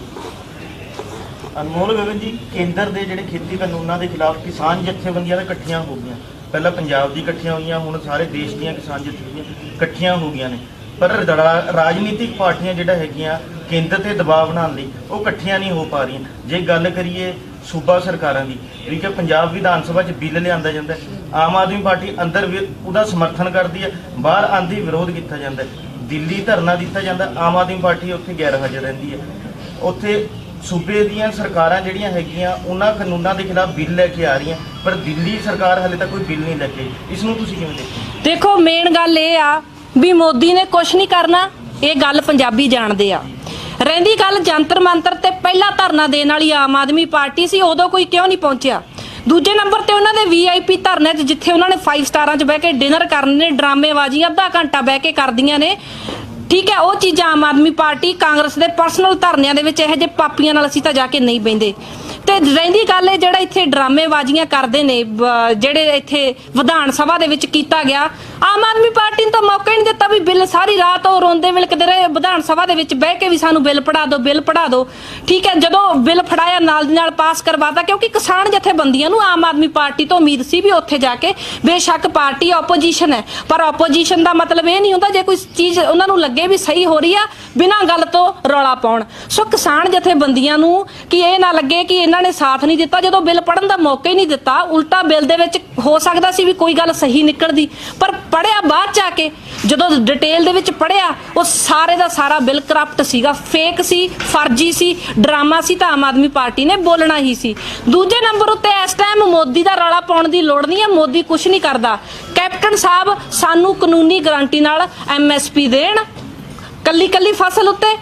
ਅਨਮੋਲ ਗਗਨ ਜੀ, ਕੇਂਦਰ ਦੇ ਜਿਹੜੇ ਖੇਤੀ ਕਾਨੂੰਨਾਂ ਦੇ ਖਿਲਾਫ ਕਿਸਾਨ ਜਥੇਬੰਦੀਆਂ ਤਾਂ ਇਕੱਠੀਆਂ ਹੋ ਗਈਆਂ। ਪਹਿਲਾਂ ਪੰਜਾਬ ਦੀ ਇਕੱਠੀਆਂ ਹੋਈਆਂ, ਹੁਣ ਸਾਰੇ ਦੇਸ਼ ਦੀਆਂ ਕਿਸਾਨ ਜਥੇਬੰਦੀਆਂ ਇਕੱਠੀਆਂ ਹੋ ਗਈਆਂ ਨੇ। ਪਰ ਰਾ- ਰਾਜਨੀਤਿਕ ਪਾਰਟੀਆਂ ਜਿਹੜਾ ਹੈਗੀਆਂ ਕੇਂਦਰ ਤੇ ਦਬਾਅ ਬਣਾਉਣ ਲਈ ਉਹ ਇਕੱਠੀਆਂ ਨਹੀਂ ਹੋ ਪਾ ਰਹੀਆਂ ਜੇ ਗੱਲ ਕਰੀਏ ਸੂਬਾ ਸਰਕਾਰਾਂ ਦੀ ਵੀ ਕਿ ਪੰਜਾਬ ਵਿਧਾਨ ਸਭਾ 'ਚ ਬਿੱਲ ਲਿਆਂਦਾ ਜਾਂਦਾ ਹੈ, ਆਮ ਆਦਮੀ ਪਾਰਟੀ ਅੰਦਰ ਵੀ ਉਹਦਾ ਸਮਰਥਨ ਕਰਦੀ ਹੈ ਬਾਹਰ ਆਂਦੀ ਵਿਰੋਧ ਕੀਤਾ ਜਾਂਦਾ ਹੈ। ਦਿੱਲੀ ਧਰਨਾ ਦਿੱਤਾ ਜਾਂਦਾ ਆਮ ਆਦਮੀ ਪਾਰਟੀ ਉੱਥੇ ਗੈਰ ਹਾਜ਼ਰ ਰਹਿੰਦੀ ਹੈ ਉੱਥੇ ਸੂਬੇ ਦੀਆਂ ਸਰਕਾਰਾਂ ਜਿਹੜੀਆਂ ਹੈਗੀਆਂ ਉਹਨਾਂ ਕਾਨੂੰਨਾਂ ਦੇ ਖਿਲਾਫ ਬਿੱਲ ਲੈ ਕੇ ਆ ਰਹੀਆਂ ਪਰ ਦਿੱਲੀ ਸਰਕਾਰ ਹਲੇ ਤੱਕ ਕੋਈ ਬਿੱਲ ਨਹੀਂ ਲੈ ਕੇ ਆਈ। ਇਸ ਨੂੰ ਤੁਸੀਂ ਕਿਵੇਂ ਦੇਖਦੇ ਹੋ ਦੇਖੋ ਮੇਨ ਗੱਲ ਇਹ ਆ ਵੀ ਮੋਦੀ ਨੇ ਕੁਝ ਨਹੀਂ ਕਰਨਾ, ਇਹ ਗੱਲ ਪੰਜਾਬੀ ਜਾਣਦੇ ਆ। ਰਹਿੰਦੀ ਗੱਲ ਜੰਤਰ ਮੰਤਰ ਤੇ ਪਹਿਲਾ ਧਰਨਾ ਦੇਣ ਵਾਲੀ ਆਮ ਆਦਮੀ ਪਾਰਟੀ ਸੀ, ਉਦੋਂ ਕੋਈ ਕਿਉਂ ਨਹੀਂ ਪਹੁੰਚਿਆ? ਦੂਜੇ ਨੰਬਰ ਤੇ ਉਹਨਾਂ ਦੇ ਵੀਆਈਪੀ ਧਰਨੇ 'ਚ ਜਿੱਥੇ ਉਹਨਾਂ ਨੇ 5 ਸਟਾਰਾਂ 'ਚ ਬਹਿ ਕੇ ਡਿਨਰ ਕਰਨੇ ਨੇ ਡਰਾਮੇਬਾਜ਼ੀਆਂ ਅੱਧਾ ਘੰਟਾ ਬਹਿ ਕੇ ਕਰਦੀਆਂ ਨੇ, ਠੀਕ ਹੈ, ਉਹ ਚੀਜ਼ਾਂ ਆਮ ਆਦਮੀ ਪਾਰਟੀ ਕਾਂਗਰਸ ਦੇ ਪਰਸਨਲ ਧਰਨਿਆਂ ਦੇ ਵਿੱਚ ਇਹੋ ਜਿਹੇ ਪਾਪੀਆਂ ਨਾਲ ਅਸੀਂ ਤਾਂ ਜਾ ਕੇ ਨਹੀਂ ਬੈਂਦੇ ਤੇ ਰਹਿੰਦੀ ਗੱਲ ਹੈ ਜਿਹੜਾ ਇੱਥੇ ਡਰਾਮੇਬਾਜ਼ੀਆਂ ਕਰਦੇ ਨੇ ਜਿਹੜੇ ਇੱਥੇ ਵਿਧਾਨ ਸਭਾ ਦੇ ਵਿੱਚ ਕੀਤਾ ਗਿਆ, ਆਮ ਆਦਮੀ ਪਾਰਟੀ ਨੂੰ ਤਾਂ ਮੌਕਾ ਹੀ ਨਹੀਂ ਦਿੱਤਾ ਵੀ ਬਿੱਲ ਸਾਰੀ ਰਾਤ ਉਹ ਰੋਂਦੇ ਵਿਲਕਦੇ ਰਹੇ, ਵਿਧਾਨ ਸਭਾ ਦੇ ਵਿੱਚ ਬਹਿ ਕੇ ਵੀ ਸਾਨੂੰ ਬਿੱਲ ਪੜਾ ਦਿਓ, ਬਿੱਲ ਪੜਾ ਦਿਓ। ਠੀਕ ਹੈ, ਜਦੋਂ ਬਿੱਲ ਫੜਾਇਆ, ਨਾਲ ਦੀ ਨਾਲ ਪਾਸ ਕਰਵਾਤਾ, ਕਿਉਂਕਿ ਕਿਸਾਨ ਜਥੇਬੰਦੀਆਂ ਨੂੰ ਆਮ ਆਦਮੀ ਪਾਰਟੀ ਤੋਂ ਉਮੀਦ ਸੀ ਵੀ ਉੱਥੇ ਜਾ ਕੇ ਬੇਸ਼ੱਕ ਪਾਰਟੀ ਆਪੋਜੀਸ਼ਨ ਹੈ। ਪਰ ਆਪੋਜੀਸ਼ਨ ਦਾ ਮਤਲਬ ਇਹ ਨਹੀਂ ਹੁੰਦਾ ਜੇ ਕੋਈ ਚੀਜ਼ ਉਹਨਾਂ ਨੂੰ ਲੱਗੇ ਵੀ ਸਹੀ ਹੋ ਰਹੀ ਆ, ਬਿਨਾਂ ਗੱਲ ਤੋਂ ਰੌਲਾ ਪਾਉਣ। ਸੋ ਕਿਸਾਨ ਜਥੇਬੰਦੀਆਂ ਨੂੰ ਕਿ ਇਹ ਨਾ ਲੱਗੇ ਕਿ ਇਹਨਾਂ ਨੇ ਸਾਥ ਨਹੀਂ ਦਿੱਤਾ। ਜਦੋਂ ਬਿੱਲ ਪੜਨ ਦਾ ਮੌਕਾ ਹੀ ਨਹੀਂ ਦਿੱਤਾ, ਉਲਟਾ ਬਿੱਲ ਦੇ ਵਿੱਚ ਹੋ ਸਕਦਾ ਸੀ ਵੀ ਕੋਈ ਗੱਲ ਸਹੀ ਨਿਕਲਦੀ। ਪਰ ਪੜਿਆ ਬਾਅਦ ਚ ਆ ਕੇ ਜਦੋਂ ਡਿਟੇਲ ਦੇ ਵਿੱਚ ਪੜਿਆ ਉਹ ਸਾਰੇ ਦਾ ਸਾਰਾ ਬਿੱਲ ਕਰਪਟ ਸੀਗਾ। ਫੇਕ ਸੀ, ਫਰਜ਼ੀ ਸੀ, ਡਰਾਮਾ ਸੀ ਤਾਂ ਆਮ ਆਦਮੀ ਪਾਰਟੀ ਨੇ ਬੋਲਣਾ ਹੀ ਸੀ। ਦੂਜੇ ਨੰਬਰ ਉੱਤੇ ਇਸ ਟਾਈਮ ਮੋਦੀ ਦਾ ਰੌਲਾ ਪਾਉਣ ਦੀ ਲੋੜ ਨਹੀਂ ਹੈ, ਮੋਦੀ ਕੁਝ ਨਹੀਂ ਕਰਦਾ। ਕੈਪਟਨ ਸਾਹਿਬ ਸਾਨੂੰ ਕਾਨੂੰਨੀ ਗਾਰੰਟੀ ਨਾਲ ਐਮਐਸਪੀ ਦੇਣ ਕੱਲੀ ਕੱਲੀ ਫਸਲ ਉੱਤੇ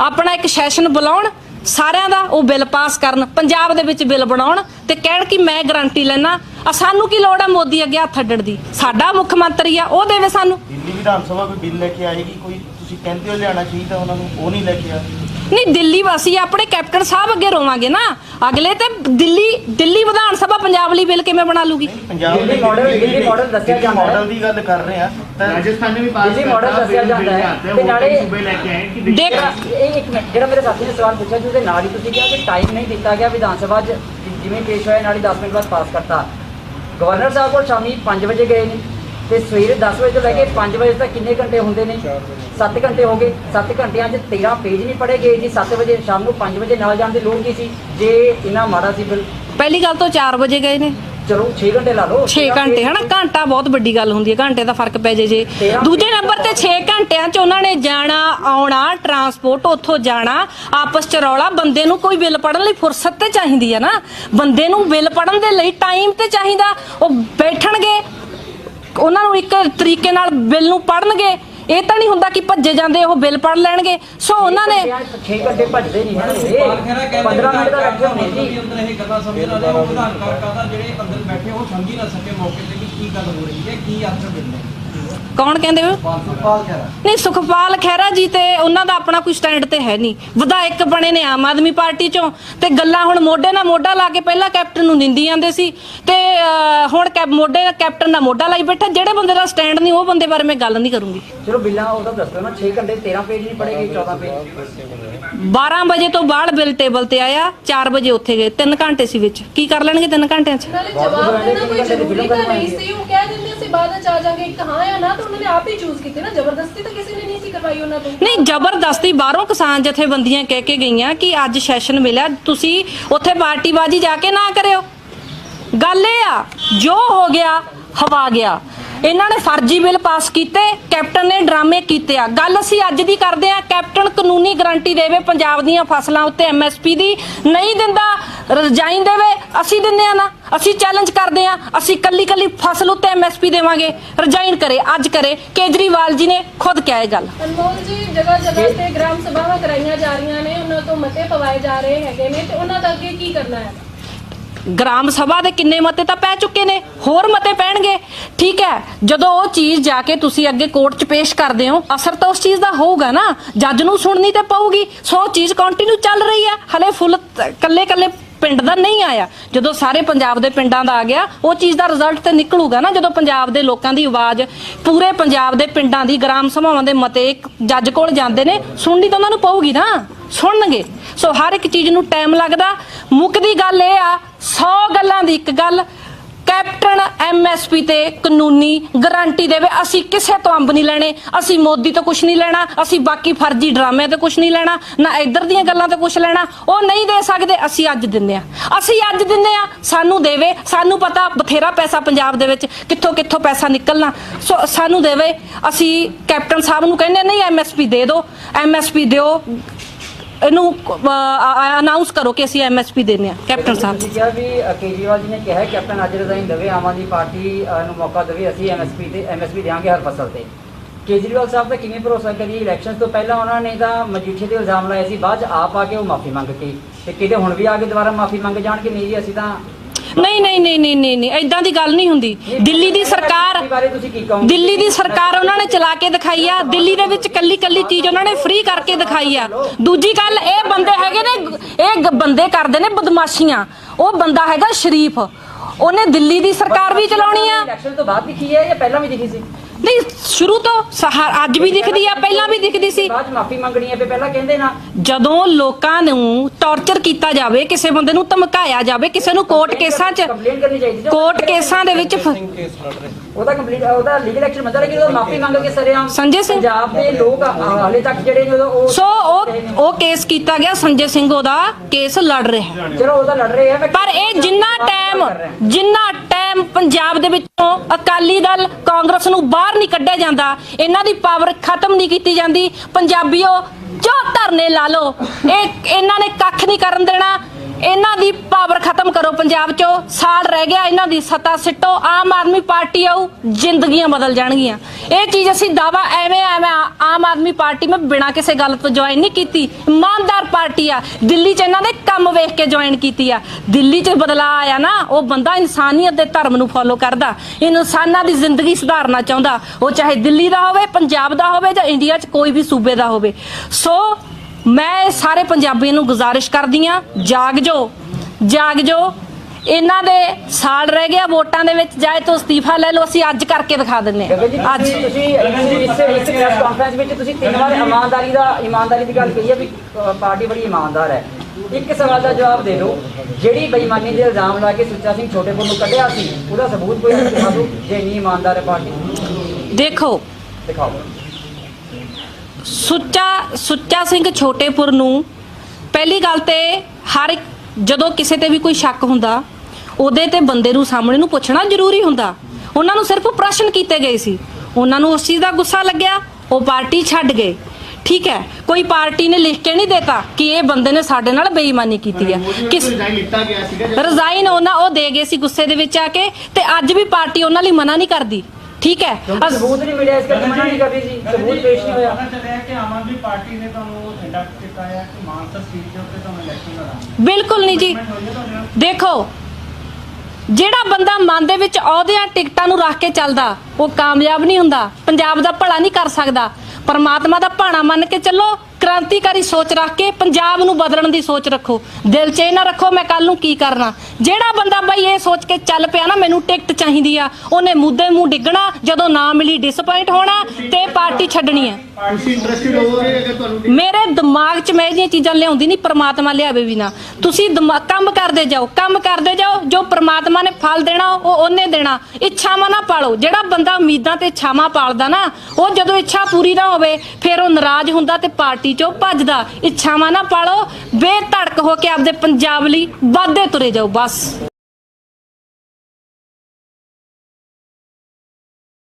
ਆਪਣਾ ਇੱਕ ਸੈਸ਼ਨ ਬੁਲਾਉਣ ਸਾਰਿਆਂ ਦਾ ਉਹ ਬਿੱਲ ਪਾਸ ਕਰਨ, ਪੰਜਾਬ ਦੇ ਵਿੱਚ ਬਿੱਲ ਬਣਾਉਣ ਤੇ ਕਹਿਣ ਕਿ ਮੈਂ ਗਾਰੰਟੀ ਲੈਣਾ ਆ ਸਾਨੂੰ ਕੀ ਲੋੜ ਆ ਮੋਦੀ ਅੱਗੇ ਹੱਥ ਅੱਡਣ ਦੀ? ਸਾਡਾ ਮੁੱਖ ਮੰਤਰੀ ਆ, ਉਹ ਦੇਵੇ ਸਾਨੂੰ। ਦਿੱਲੀ ਵਿਧਾਨ ਸਭਾ ਕੋਈ ਬਿੱਲ ਲੈ ਕੇ ਆਏਗੀ? ਕੋਈ ਤੁਸੀਂ ਕਹਿੰਦੇ ਹੋ ਲਿਆਣਾ ਚਾਹੀਦਾ ਉਹਨਾਂ ਨੂੰ, ਉਹ ਨਹੀਂ ਲੈ ਕੇ ਆ ਨਹੀਂ ਦਿੱਲੀ ਵਾਸੀ ਆਪਣੇ ਕੈਪਟਨ ਸਾਹਿਬ ਅੱਗੇ ਰੋਵਾਂਗੇ ਨਾ। ਅਗਲੇ ਤੇ ਦਿੱਲੀ ਦਿੱਲੀ ਵਿਧਾਨ ਸਭਾ ਪੰਜਾਬ ਲਈ ਬਿੱਲ ਕਿਵੇਂ ਬਣਾ ਲੂਗੀ? ਪੰਜਾਬ ਦਿੱਲੀ ਦੇ model- ਦਿੱਲੀ model ਦੱਸਿਆ ਦਿੱਲੀ ਜਾਂਦਾ ਹੈ। model ਦੀ ਗੱਲ ਕਰ ਰਹੇ ਆ ਤਾਂ ਰਾਜਸਥਾਨ ਨੇ ਵੀ ਪਾਸ ਦਿੱਲੀ model ਕਰਤਾ, ਦੱਸਿਆ ਬਿੱਲ- ਜਾਂਦਾ ਹੈ, ਬਿੱਲ ਤੇ ਤੇ ਨਾਲੇ- ਨਾਲੇ ਸੂਬੇ ਲੈ ਕੇ ਆਏ ਕਿ ਦਿੱਲੀ ਦੇਖ- ਦਾ- ਇਹ ਇੱਕ ਮਿੰਟ ਜਿਹੜਾ ਮੇਰੇ ਸਾਥੀ ਨੇ ਸਵਾਲ ਪੁੱਛਿਆ ਜੀ ਉਹਦੇ ਨਾਲ ਹੀ ਤੁਸੀਂ ਕਿਹਾ ਕਿ ਟਾਈਮ ਨਹੀਂ ਦਿੱਤਾ ਗਿਆ ਵਿਧਾਨ ਸਭਾ 'ਚ ਜਿਵੇਂ ਪੇਸ਼ ਹੋਇਆ ਨਾਲ ਹੀ 10 ਮਿੰਟ ਬਾਅਦ ਪਾਸ ਕਰਤਾ। ਗਵਰਨਰ ਸਾਹਿਬ ਕੋਲ ਸ਼ਾਮੀ 5 ਵਜੇ ਗਏ ਨੇ। ਤੇ ਸਵੇਰੇ 10 ਵਜੇ ਤੋਂ ਲੈ ਕੇ 5 ਵਜੇ ਤੱਕ ਕਿੰਨੇ ਘੰਟੇ ਹੁੰਦੇ ਨੇ? 7 ਘੰਟੇ ਹੋ ਗਏ। 7 ਘੰਟਿਆਂ 'ਚ 13 ਪੇਜ ਨਹੀਂ ਪੜ੍ਹੇ ਗਏ ਜੀ। 7 ਵਜੇ ਸ਼ਾਮ ਨੂੰ 5 ਵਜੇ ਨਾਲ ਜਾਣ ਦੀ ਲੋੜ ਕੀ ਸੀ? ਜੇ ਇੰਨਾ ਮਾੜਾ ਸੀ ਬਿਲ ਪਹਿਲੀ ਗੱਲ ਤੋਂ 4 ਵਜੇ ਗਏ ਨੇ। ਚਲੋ 6 ਘੰਟੇ ਲਾ ਲਓ। 6 ਘੰਟੇ ਹਨਾ? ਘੰਟਾ ਬਹੁਤ ਵੱਡੀ ਗੱਲ ਹੁੰਦੀ ਹੈ। ਘੰਟੇ ਦਾ ਫ਼ਰਕ ਪੈ ਜੇ। ਜੇ ਦੂਜੇ ਨੰਬਰ ਤੇ 6 ਘੰਟਿਆਂ 'ਚ ਉਹਨਾਂ ਨੇ ਜਾਣਾ ਆਉਣਾ ਟਰਾਂਸਪੋਰਟ ਉੱਥੋਂ ਜਾਣਾ ਆਪਸ 'ਚ ਰੌਲਾ। ਬੰਦੇ ਨੂੰ ਕੋਈ ਬਿੱਲ ਪੜਨ ਲਈ ਫੁਰਸਤ ਤੇ ਚਾਹੀਦੀ ਹੈ ਨਾ। ਬੰਦੇ ਨੂੰ ਬਿੱਲ ਪੜਨ ਦੇ ਲਈ ਟਾਈਮ ਤੇ ਚਾਹੀਦਾ। ਉਹ ਬੈਠਣਗੇ ਉਹਨਾਂ ਨੂੰ ਇੱਕ ਤਰੀਕੇ ਨਾਲ ਬਿੱਲ ਨੂੰ ਪੜਨਗੇ ਇਹ ਤਾਂ ਨਹੀਂ ਹੁੰਦਾ ਕਿ ਭੱਜੇ ਜਾਂਦੇ ਉਹ ਬਿੱਲ ਪੜ ਲੈਣਗੇ। ਸੋ ਉਹਨਾਂ ਨੇ 6 ਘੰਟੇ ਭੱਜਦੇ ਨਹੀਂ ਨਾ ਪਾਲ ਖਹਿਰਾ ਇਹ। ਕਹਿੰਦੇ 15 ਮਿੰਟ ਦਾ ਬੈਠੇ ਹੋਣੇ ਵੀ ਜੀ ਅੰਦਰ ਇਹ ਗੱਲਾਂ ਸਮਝ ਰਹੇ ਹੋ ਵਿਧਾਨ ਕਾਰਕਾ ਜਿਹੜੇ ਅੰਦਰ ਬੈਠੇ ਉਹ ਸਮਝ ਹੀ ਨਾ ਸਕੇ ਮੌਕੇ ਤੇ ਵੀ ਕੀ ਗੱਲ ਹੋ ਰਹੀ ਹੈ ਕੀ ਅਰਥ ਮਿਲਨੇ ਕੌਣ ਕਹਿੰਦੇ ਹੋ? ਨਹੀਂ ਸੁਖਪਾਲ ਖਹਿਰਾ ਜੀ ਤੇ ਉਹਨਾਂ ਦਾ ਆਪਣਾ ਕੋਈ ਸਟੈਂਡ ਤੇ ਹੈ ਨਹੀਂ। ਵਿਧਾਇਕ ਬਣੇ ਨੇ ਆਮ ਆਦਮੀ ਪਾਰਟੀ ਚੋਂ ਤੇ ਗੱਲਾਂ ਹੁਣ ਮੋਢੇ ਨਾਲ ਮੋਢਾ ਲਾ ਕੇ ਪਹਿਲਾਂ ਕੈਪਟਨ ਨੂੰ ਨਿੰਦੀ ਜਾਂਦੇ ਸੀ ਤੇ ਅਹ, ਹੁਣ ਕੈਪ ਮੋਢੇ ਨਾਲ ਕੈਪਟਨ ਨਾਲ ਮੋਢਾ ਲਾਈ ਬੈਠਾ। ਜਿਹੜੇ ਬੰਦੇ ਦਾ ਸਟੈਂਡ ਨਹੀਂ ਉਹ ਬੰਦੇ ਬਾਰੇ ਮੈਂ ਗੱਲ ਨਹੀਂ ਕਰੂੰਗੀ। ਚਲੋ ਬਿੱਲਾਂ ਉਹਦਾ ਦੱਸ ਦਿਓ ਨਾ 6 ਘੰਟੇ 13 ਪੇਜ ਨਹੀਂ ਪੜ੍ਹੇ ਗਏ 14 ਪੇਜ। 12 ਵਜੇ ਤੋਂ ਬਾਅਦ ਬਿੱਲ ਟੇਬਲ ਤੇ ਆਇਆ 4 ਵਜੇ ਉੱਥੇ ਗਏ 3 ਘੰਟੇ ਸੀ ਵਿੱਚ। ਕੀ ਕਰ ਲੈਣਗੇ 3 ਘੰਟਿਆਂ 'ਚ? ਨਾਲੇ ਜਵਾਬ ਦੇਣਾ ਕੋਈ ਜ਼ਰੂਰੀ ਤਾਂ ਨਹੀਂ ਸੀ। ਉਹ ਕਹਿ ਦਿੰਦੇ ਅਸੀਂ ਬਾਅਦ ਵਿੱਚ ਆ ਜਾਾਂਗੇ। ਇੱਕ ਹਾਂ ਜਾਂ ਨਾ ਤਾਂ ਉਹਨਾਂ ਨੇ ਆਪ ਹੀ ਚੂਜ਼ ਕੀਤੇ ਨਾ, ਜ਼ਬਰਦਸਤੀ ਤਾਂ ਕਿਸੇ ਨੇ ਨਹੀਂ ਸੀ ਕਰਵਾਈ ਉਹਨਾਂ ਤੋਂ। ਨਹੀਂ, ਜ਼ਬਰਦਸਤੀ ਬਾਹਰੋਂ ਕਿਸਾਨ ਜਥੇਬੰਦੀਆਂ ਕਹਿ ਕੇ ਗਈਆਂ ਕਿ ਅੱਜ ਸੈਸ਼ਨ ਮਿਲਿਆ, ਤੁਸੀਂ ਉੱਥੇ ਪਾਰਟੀਬਾਜ਼ੀ ਜਾ ਕੇ ਨਾ ਕਰਿਓ। ਗੱਲ ਇਹ ਆ, ਜੋ ਹੋ ਗਿਆ, ਹਵਾ ਗਿਆ। ਇਹਨਾਂ ਨੇ ਫਰਜ਼ੀ ਬਿੱਲ ਪਾਸ ਕੀਤੇ, ਕੈਪਟਨ ਨੇ ਡਰਾਮੇ ਕੀਤੇ ਆ। ਗੱਲ ਅਸੀਂ ਅੱਜ ਦੀ ਕਰਦੇ ਆ ਕੈਪਟਨ ਕਾਨੂੰਨੀ ਗਾਰੰਟੀ ਦੇਵੇ ਪੰਜਾਬ ਦੀਆਂ ਫਸਲਾਂ ਉੱਤੇ ਐਮਐਸਪੀ ਦੀ, ਨਹੀਂ ਦਿੰਦਾ ਰਜਾਈਨ ਦੇਵੇ, ਅਸੀਂ ਦਿੰਦੇ ਆ ਨਾ। ਅਸੀਂ ਚੈਲੰਜ ਕਰਦੇ ਆ ਅਸੀਂ ਕੱਲੀ ਕੱਲੀ ਫਸਲ ਉੱਤੇ ਐਮਐਸਪੀ ਦੇਵਾਂਗੇ ਰਜਾਈਨ ਕਰੇ, ਅੱਜ ਕਰੇ। ਕੇਜਰੀਵਾਲ ਜੀ ਨੇ ਖੁਦ ਕਿਹਾ ਇਹ ਗੱਲ। ਅਨਮੋਲ ਜੀ ਜਗ੍ਹਾ ਜਗ੍ਹਾ ਤੇ ਗ੍ਰਾਮ ਸਭਾਵਾਂ ਕਰਾਈਆਂ ਜਾ ਰਹੀਆਂ ਨੇ, ਉਹਨਾਂ ਤੋਂ ਮਤੇ ਪਵਾਏ ਜਾ ਰਹੇ ਹੈਗੇ ਨੇ, ਤੇ ਉਹਨਾਂ ਦਾ ਅੱਗੇ ਕੀ ਕਰਨਾ ਹੈ? ਗ੍ਰਾਮ ਸਭਾ ਦੇ ਕਿੰਨੇ ਮਤੇ ਤਾਂ ਪੈ ਚੁੱਕੇ ਨੇ, ਹੋਰ ਮਤੇ ਪੈਣਗੇ। ਠੀਕ ਹੈ, ਜਦੋਂ ਉਹ ਚੀਜ਼ ਜਾ ਕੇ ਤੁਸੀਂ ਅੱਗੇ ਕੋਰਟ 'ਚ ਪੇਸ਼ ਕਰਦੇ ਹੋ, ਅਸਰ ਤਾਂ ਉਸ ਚੀਜ਼ ਦਾ ਹੋਊਗਾ ਨਾ। ਜੱਜ ਨੂੰ ਸੁਣਨੀ ਤੇ ਪਊਗੀ, ਸੋ ਉਹ ਚੀਜ਼ ਕੰਟੀਨਿਊ ਚੱਲ ਰਹੀ ਹੈ। ਹਲੇ ਫੁੱਲ ਕੱਲੇ ਕੱਲੇ ਪਿੰਡ ਦਾ ਨਹੀਂ ਆਇਆ। ਜਦੋਂ ਸਾਰੇ ਪੰਜਾਬ ਦੇ ਪਿੰਡਾਂ ਦਾ ਆ ਗਿਆ, ਉਹ ਚੀਜ਼ ਦਾ ਰਿਜ਼ਲਟ ਤੇ ਨਿਕਲੂਗਾ ਨਾ। ਜਦੋਂ ਪੰਜਾਬ ਦੇ ਲੋਕਾਂ ਦੀ ਆਵਾਜ਼, ਪੂਰੇ ਪੰਜਾਬ ਦੇ ਪਿੰਡਾਂ ਦੀ, ਗ੍ਰਾਮ ਸਭਾਵਾਂ ਦੇ ਮਤੇ ਜੱਜ ਕੋਲ ਜਾਂਦੇ ਨੇ, ਸੁਣਨੀ ਤਾਂ ਉਹਨਾਂ ਨੂੰ ਪਊਗੀ ਨਾ। ਸੁਣਨਗੇ। ਸੋ ਹਰ ਇੱਕ ਚੀਜ਼ ਨੂੰ ਟਾਈਮ ਲੱਗਦਾ। ਮੁੱਕਦੀ ਗੱਲ ਇਹ ਆ 100 ਦੀ ਇੱਕ ਗੱਲ, ਕੈਪਟਨ ਐਮਐਸਪੀ ਤੇ ਕਾਨੂੰਨੀ ਗਾਰੰਟੀ ਦੇਵੇ, ਅਸੀਂ ਕਿਸੇ ਤੋਂ ਅੰਬ ਨਹੀਂ ਲੈਣੇ, ਅਸੀਂ ਮੋਦੀ ਤੋਂ ਕੁਝ ਨਹੀਂ ਲੈਣਾ, ਅਸੀਂ ਬਾਕੀ ਫਰਜ਼ੀ ਡਰਾਮਿਆਂ ਤੇ ਕੁਝ ਨਹੀਂ ਲੈਣਾ, ਨਾ ਇੱਧਰ ਦੀਆਂ ਗੱਲਾਂ ਤੇ ਕੁਝ ਲੈਣਾ, ਉਹ ਨਹੀਂ ਦੇ ਸਕਦੇ, ਅਸੀਂ ਅੱਜ ਦਿੰਦੇ ਆ ਅਸੀਂ ਅੱਜ ਦਿੰਦੇ ਆ ਸਾਨੂੰ ਦੇਵੇ, ਸਾਨੂੰ ਪਤਾ ਬਥੇਰਾ ਪੈਸਾ ਪੰਜਾਬ ਦੇ ਵਿੱਚ, ਕਿੱਥੋਂ ਕਿੱਥੋਂ ਪੈਸਾ ਨਿਕਲਣਾ, ਸੋ ਸਾਨੂੰ ਦੇਵੇ, ਅਸੀਂ ਕੈਪਟਨ ਸਾਹਿਬ ਨੂੰ ਕਹਿੰਦੇ ਨਹੀਂ ਐਮਐਸਪੀ ਦੇ ਦਿਓ ਐਮਐਸਪੀ ਦਿਓ ਇਹਨੂੰ ਅਨਾਉਂਸ ਕਰੋ ਕਿ ਅਸੀਂ ਐਮਐਸਪੀ ਦਿੰਨੇ ਆ ਕੈਪਟਨ ਸਾਹਿਬ। ਤੁਸੀਂ ਕਿਹਾ ਵੀ ਅ, ਕੇਜਰੀਵਾਲ ਜੀ ਨੇ ਕਿਹਾ ਹੈ ਕੈਪਟਨ ਅੱਜ ਰਿਜ਼ਾਈਨ ਦੇਵੇ ਆਮ ਆਦਮੀ ਪਾਰਟੀ ਅ, ਨੂੰ ਮੌਕਾ ਦੇਵੇ ਅਸੀਂ ਐਮਐਸਪੀ ਤੇ ਐਮਐਸਪੀ ਦੇਵਾਂਗੇ ਹਰ ਫਸਲ ਤੇ। ਕੇਜਰੀਵਾਲ ਸਾਹਿਬ ਦਾ ਕਿਵੇਂ ਭਰੋਸਾ ਕਰੀਏ ਇਲੈਕਸ਼ਨ ਤੋਂ ਪਹਿਲਾਂ ਉਹਨਾਂ ਨੇ ਤਾਂ ਮਜੀਠੇ ਤੇ ਇਲਜ਼ਾਮ ਲਾਏ ਸੀ ਬਾਅਦ ਚ ਆਪ ਆ ਕੇ ਉਹ ਮਾਫੀ ਮੰਗ ਕੇ ਤੇ ਕਿਤੇ ਹੁਣ ਵੀ ਆ ਕੇ ਦੁਬਾਰਾ ਮਾਫੀ ਮੰਗ ਜਾਣ ਕਿ ਨਹੀਂ ਜੀ ਅਸੀਂ ਤਾਂ ਨਹੀਂ ਨਹੀਂ ਨਹੀਂ ਨਹੀਂ ਨਹੀਂ ਨਹੀਂ ਇਦਾਂ ਦੀ ਗੱਲ ਨਹੀਂ ਹੁੰਦੀ। ਦਿੱਲੀ ਦੀ ਸਰਕਾਰ ਇਸ ਬਾਰੇ ਤੁਸੀਂ ਕੀ ਕਹੋਗੇ? ਦਿੱਲੀ ਦੀ ਸਰਕਾਰ ਉਹਨਾਂ ਨੇ ਚਲਾ ਕੇ ਦਿਖਾਈ ਆ। ਦਿੱਲੀ ਦੇ ਵਿੱਚ ਕੱਲੀ ਕੱਲੀ ਚੀਜ਼ ਉਹਨਾਂ ਨੇ ਫ੍ਰੀ ਕਰਕੇ ਦਿਖਾਈ ਆ। ਦੂਜੀ ਗੱਲ ਇਹ ਬੰਦੇ ਹੈਗੇ ਨੇ ਇਹ ਗ- ਬੰਦੇ ਕਰਦੇ ਨੇ ਬਦਮਾਸ਼ੀਆਂ। ਉਹ ਬੰਦਾ ਹੈਗਾ ਸ਼ਰੀਫ। ਉਹਨੇ ਦਿੱਲੀ ਦੀ ਸਰਕਾਰ ਵੀ ਚਲਾਉਣੀ ਆ। ਇਲੈਕਸ਼ਨ ਤੋਂ ਬਾਅਦ ਦਿਖੀ ਹੈ ਜਾਂ ਪਹਿਲਾਂ ਵੀ ਦਿਖੀ ਸੀ? ਨਹੀਂ ਸ਼ੁਰੂ ਤੋਂ ਸਹਾ- ਅੱਜ ਵੀ ਦਿਖਦੀ ਆ ਪਹਿਲਾਂ ਵੀ ਦਿਖਦੀ ਸੀ। ਬਾਅਦ ਮਾਫੀ ਮੰਗਣੀ ਹੈ ਤੇ ਪਹਿਲਾਂ ਕਹਿੰਦੇ ਨਾ। ਜਦੋਂ ਲੋਕਾਂ ਨੂੰ ਟੌਰਚਰ ਕੀਤਾ ਜਾਵੇ ਕਿਸੇ ਬੰਦੇ ਨੂੰ ਧਮਕਾਇਆ ਜਾਵੇ ਕਿਸੇ ਨੂੰ ਕੋਰਟ ਕੇਸਾਂ 'ਚ ਕਰਨੀ ਚਾਹੀਦੀ। ਕੋਰਟ ਕੇਸਾਂ ਦੇ ਵਿੱਚ ਉਹਦਾ ਕੰਪਲੀਟ ਉਹਦਾ ਲੀਗਲ ਐਕਸ਼ਨ ਬੰਦਾ ਕਿ ਉਹ ਮਾਫੀ ਮੰਗ ਕੇ ਸਰੇਆਮ ਸੰਜੇ ਸਿੰਘ? ਪੰਜਾਬ ਦੇ ਲੋਕ ਹਾਲੇ ਤੱਕ ਜਿਹੜੇ ਨੇ ਉਹ ਸੋ ਉਹ ਉਹ ਕੇਸ ਕੀਤਾ ਗਿਆ ਸੰਜੇ ਸਿੰਘ ਉਹਦਾ ਕੇਸ ਲੜ ਰਿਹਾ ਚਲੋ ਉਹਦਾ ਲੜ ਰਹੇ ਪਰ ਇਹ ਜਿੰਨਾ। ਟਾਈਮ ਜਿੰਨਾ ਟਾਈਮ ਪੰਜਾਬ ਦੇ ਵਿੱਚੋਂ ਅਕਾਲੀ ਦਲ ਕਾਂਗਰਸ ਨੂੰ ਬਾਹਰ ਨਹੀਂ ਕੱਢਿਆ ਜਾਂਦਾ ਇਹਨਾਂ ਦੀ ਪਾਵਰ ਖਤਮ ਨਹੀਂ ਕੀਤੀ ਜਾਂਦੀ ਪੰਜਾਬੀਓ ਜੋ ਧਰਨੇ ਲਾ ਲਓ ਇਹ ਇਹਨਾਂ ਨੇ ਕੱਖ ਨਹੀਂ ਕਰਨ ਦੇਣਾ ਇਹਨਾਂ ਦੀ ਪਾਵਰ ਖਤਮ ਕਰੋ ਪੰਜਾਬ ਚੋਂ। ਸਾਲ ਰਹਿ ਗਿਆ ਇਹਨਾਂ ਦੀ ਸੱਤਾ ਸਿੱਟੋ, ਆਮ ਆਦਮੀ ਪਾਰਟੀ ਆਊ, ਜ਼ਿੰਦਗੀਆਂ ਬਦਲ ਜਾਣਗੀਆਂ। ਇਹ ਚੀਜ਼ ਅਸੀਂ ਦਾਵਾ ਐਵੇਂ ਐਵੇਂ ਆਮ ਆਦਮੀ ਪਾਰਟੀ ਮੈਂ ਬਿਨਾਂ ਕਿਸੇ ਗੱਲ ਤੋਂ ਜੁਆਇਨ ਨਹੀਂ ਕੀਤੀ। ਇਮਾਨਦਾਰ ਪਾਰਟੀ ਆ। ਦਿੱਲੀ 'ਚ ਇਹਨਾਂ ਦੇ ਕੰਮ ਵੇਖ ਕੇ ਜੁਆਇਨ ਕੀਤੀ ਆ। ਦਿੱਲੀ 'ਚ ਬਦਲਾ ਆਇਆ ਨਾ, ਉਹ ਬੰਦਾ ਇਨਸਾਨੀਅਤ ਦੇ ਧਰਮ ਨੂੰ ਫੋਲੋ ਕਰਦਾ। ਇਨਸਾਨਾਂ ਦੀ ਜ਼ਿੰਦਗੀ ਸੁਧਾਰਨਾ ਚਾਹੁੰਦਾ। ਉਹ ਚਾਹੇ ਦਿੱਲੀ ਦਾ ਹੋਵੇ, ਪੰਜਾਬ ਦਾ ਹੋਵੇ ਜਾਂ ਇੰਡੀਆ 'ਚ ਕੋਈ ਵੀ ਸੂਬੇ ਦਾ ਹੋਵੇ। ਸੋ ਮੈਂ ਸਾਰੇ ਪੰਜਾਬੀਆਂ ਨੂੰ ਗੁਜ਼ਾਰਿਸ਼ ਕਰਦੀ ਆ ਜਾਗ ਜੋ ਜਾਗ ਜੋ ਇਹਨਾਂ ਦੇ ਸਾਲ ਰਹਿ ਗਿਆ ਵੋਟਾਂ ਦੇ ਵਿੱਚ ਜਾਏ ਤੋਂ ਅਸਤੀਫਾ ਲੈ ਲਓ ਅਸੀਂ ਅੱਜ ਕਰਕੇ ਦਿਖਾ ਦਿੰਨੇ ਅੱਜ। ਤੁਸੀਂ ਇਸ ਪ੍ਰੈਸ ਕਾਨਫਰੰਸ ਵਿੱਚ ਤੁਸੀਂ ਤਿੰਨ ਵਾਰ ਇਮਾਨਦਾਰੀ ਦਾ ਇਮਾਨਦਾਰੀ ਦੀ ਗੱਲ ਕਹੀ ਹੈ ਵੀ ਪਾਰਟੀ ਬੜੀ ਇਮਾਨਦਾਰ ਹੈ। ਇੱਕ ਸਵਾਲ ਦਾ ਜਵਾਬ ਦੇ ਦਿਓ ਜਿਹੜੀ ਬੇਈਮਾਨੀ ਦੇ ਇਲਜ਼ਾਮ ਲਾ ਕੇ ਸੁੱਚਾ ਸਿੰਘ ਛੋਟੇਪੁਰ ਨੂੰ ਕੱਢਿਆ ਸੀ ਉਹਦਾ ਸਬੂਤ ਕੋਈ ਦਿਖਾ ਦਿਓ ਜੇ ਨਹੀਂ ਇਮਾਨਦਾਰ ਹੈ ਪਾਰਟੀ? ਦੇਖੋ ਦਿਖਾਓ। ਸੁੱਚਾ ਸੁੱਚਾ ਸਿੰਘ ਛੋਟੇਪੁਰ ਨੂੰ ਪਹਿਲੀ ਗੱਲ ਤੇ ਹਰ ਜਦੋਂ ਕਿਸੇ ਤੇ ਵੀ ਕੋਈ ਸ਼ੱਕ ਹੁੰਦਾ ਉਹਦੇ ਤੇ ਬੰਦੇ ਨੂੰ ਸਾਹਮਣੇ ਨੂੰ ਪੁੱਛਣਾ ਜ਼ਰੂਰੀ ਹੁੰਦਾ। ਉਹਨਾਂ ਨੂੰ ਸਿਰਫ ਪ੍ਰਸ਼ਨ ਕੀਤੇ ਗਏ ਸੀ। ਉਹਨਾਂ ਨੂੰ ਉਸ ਚੀਜ਼ ਦਾ ਗੁੱਸਾ ਲੱਗਿਆ ਉਹ ਪਾਰਟੀ ਛੱਡ ਗਏ। ਠੀਕ ਹੈ ਕੋਈ ਪਾਰਟੀ ਨੇ ਲਿਖ ਕੇ ਨਹੀਂ ਦਿੱਤਾ ਕਿ ਇਹ ਬੰਦੇ ਨੇ ਸਾਡੇ ਨਾਲ ਬੇਈਮਾਨੀ ਕੀਤੀ ਹੈ ਕਿਸ ਰਿਜ਼ਾਈਨ ਉਹਨਾਂ ਉਹ ਦੇ ਗਏ ਸੀ ਗੁੱਸੇ ਦੇ ਵਿੱਚ ਆ ਕੇ ਤੇ ਅੱਜ ਵੀ ਪਾਰਟੀ ਉਹਨਾਂ ਲਈ ਮਨਾ ਨਹੀਂ ਕਰਦੀ। ਠੀਕ ਹੈ? ਅਸ- ਸਬੂਤ ਨਹੀਂ ਮਿਲਿਆ ਇਸ ਕਰਕੇ ਮਨਾ ਨਹੀਂ ਕਰ ਰਹੀ ਸੀ। ਸਬੂਤ ਪੇਸ਼ ਨਹੀਂ ਹੋਇਆ। ਪਤਾ ਚੱਲਿਆ ਕਿ ਆਮ ਆਦਮੀ ਪਾਰਟੀ ਨੇ ਤੁਹਾਨੂੰ ਇੰਡਕਟ ਕੀਤਾ ਹੈ ਕਿ ਮਾਨਸਾ ਸੀਟ ਦੇ ਉੱਤੇ ਤੁਹਾਨੂੰ ਇਲੈਕਸ਼ਨ ਲੜਾਉਣਾ ਬਿਲਕੁਲ ਨਹੀਂ ਜੀ। ਹੋਈ ਹੈ ਤੁਹਾਡੇ ਨਾਲ? ਦੇਖੋ ਜਿਹੜਾ ਬੰਦਾ ਮਨ ਦੇ ਵਿੱਚ ਅਹੁਦਿਆਂ ਟਿਕਟਾਂ ਨੂੰ ਰੱਖ ਕੇ ਚੱਲਦਾ ਉਹ ਕਾਮਯਾਬ ਨਹੀਂ ਹੁੰਦਾ। ਪੰਜਾਬ ਦਾ ਭਲਾ ਨਹੀਂ ਕਰ ਸਕਦਾ। ਪਰਮਾਤਮਾ ਦਾ ਭਾਣਾ ਮੰਨ ਕੇ ਚੱਲੋ ਕ੍ਰਾਂਤੀਕਾਰੀ ਸੋਚ ਰੱਖ ਕੇ ਪੰਜਾਬ ਨੂੰ ਬਦਲਣ ਦੀ ਸੋਚ ਰੱਖੋ। ਦਿਲ 'ਚ ਇਹ ਨਾ ਰੱਖੋ ਮੈਂ ਕੱਲ ਨੂੰ ਕੀ ਕਰਨਾ। ਜਿਹੜਾ ਬੰਦਾ ਬਈ ਇਹ ਸੋਚ ਕੇ ਚੱਲ ਪਿਆ ਨਾ ਮੈਨੂੰ ਟਿਕਟ ਚਾਹੀਦੀ ਆ। ਉਹਨੇ ਮੁੱਦੇ ਮੂੰਹ ਡਿੱਗਣਾ ਜਦੋਂ ਨਾ ਮਿਲੀ ਡਿਸਪਾਇੰਟ ਹੋਣਾ ਤੇ ਪਾਰਟੀ ਛੱਡਣੀ ਆ। ਤੁਸੀਂ ਇੰਟਰਸਟਿਡ ਹੋਵੋਗੇ ਅਗਰ ਤੁਹਾਨੂੰ ਮੇਰੇ ਦਿਮਾਗ 'ਚ ਮੈਂ ਇਹ ਚੀਜ਼ਾਂ ਲਿਆਉਂਦੀ ਨਹੀਂ ਪ੍ਰਮਾਤਮਾ ਲਿਆਵੇ ਵੀ ਨਾ। ਤੁਸੀਂ ਕੰਮ ਕਰਦੇ ਜਾਓ ਕੰਮ ਕਰਦੇ ਜਾਓ ਜੋ ਪ੍ਰਮਾਤਮਾ ਨੇ ਫਲ ਦੇਣਾ ਉਹ ਉਹਨੇ ਦੇਣਾ। ਇੱਛਾਵਾਂ ਨਾ ਪਾਲੋ। ਜਿਹੜਾ ਬੰਦਾ ਉਮੀਦਾਂ ਤੇ ਇੱਛਾਵਾਂ ਪਾਲਦਾ ਨਾ ਉਹ ਜਦੋਂ ਇੱਛਾ ਪੂਰੀ ਨਾ ਹੋਵੇ ਫਿਰ ਉਹ ਨਾਰਾਜ਼ ਹੁੰਦਾ ਤੇ ਪਾਰਟੀ 'ਚੋਂ ਭੱਜਦਾ, ਇੱਛਾਵਾਂ ਨਾ ਪਾਲੋ, ਬੇਧੜਕ ਹੋ ਕੇ ਆਪਦੇ ਪੰਜਾਬ ਲਈ ਵਾਧੇ ਤੁਰੇ ਜਾਓ, ਬਸ।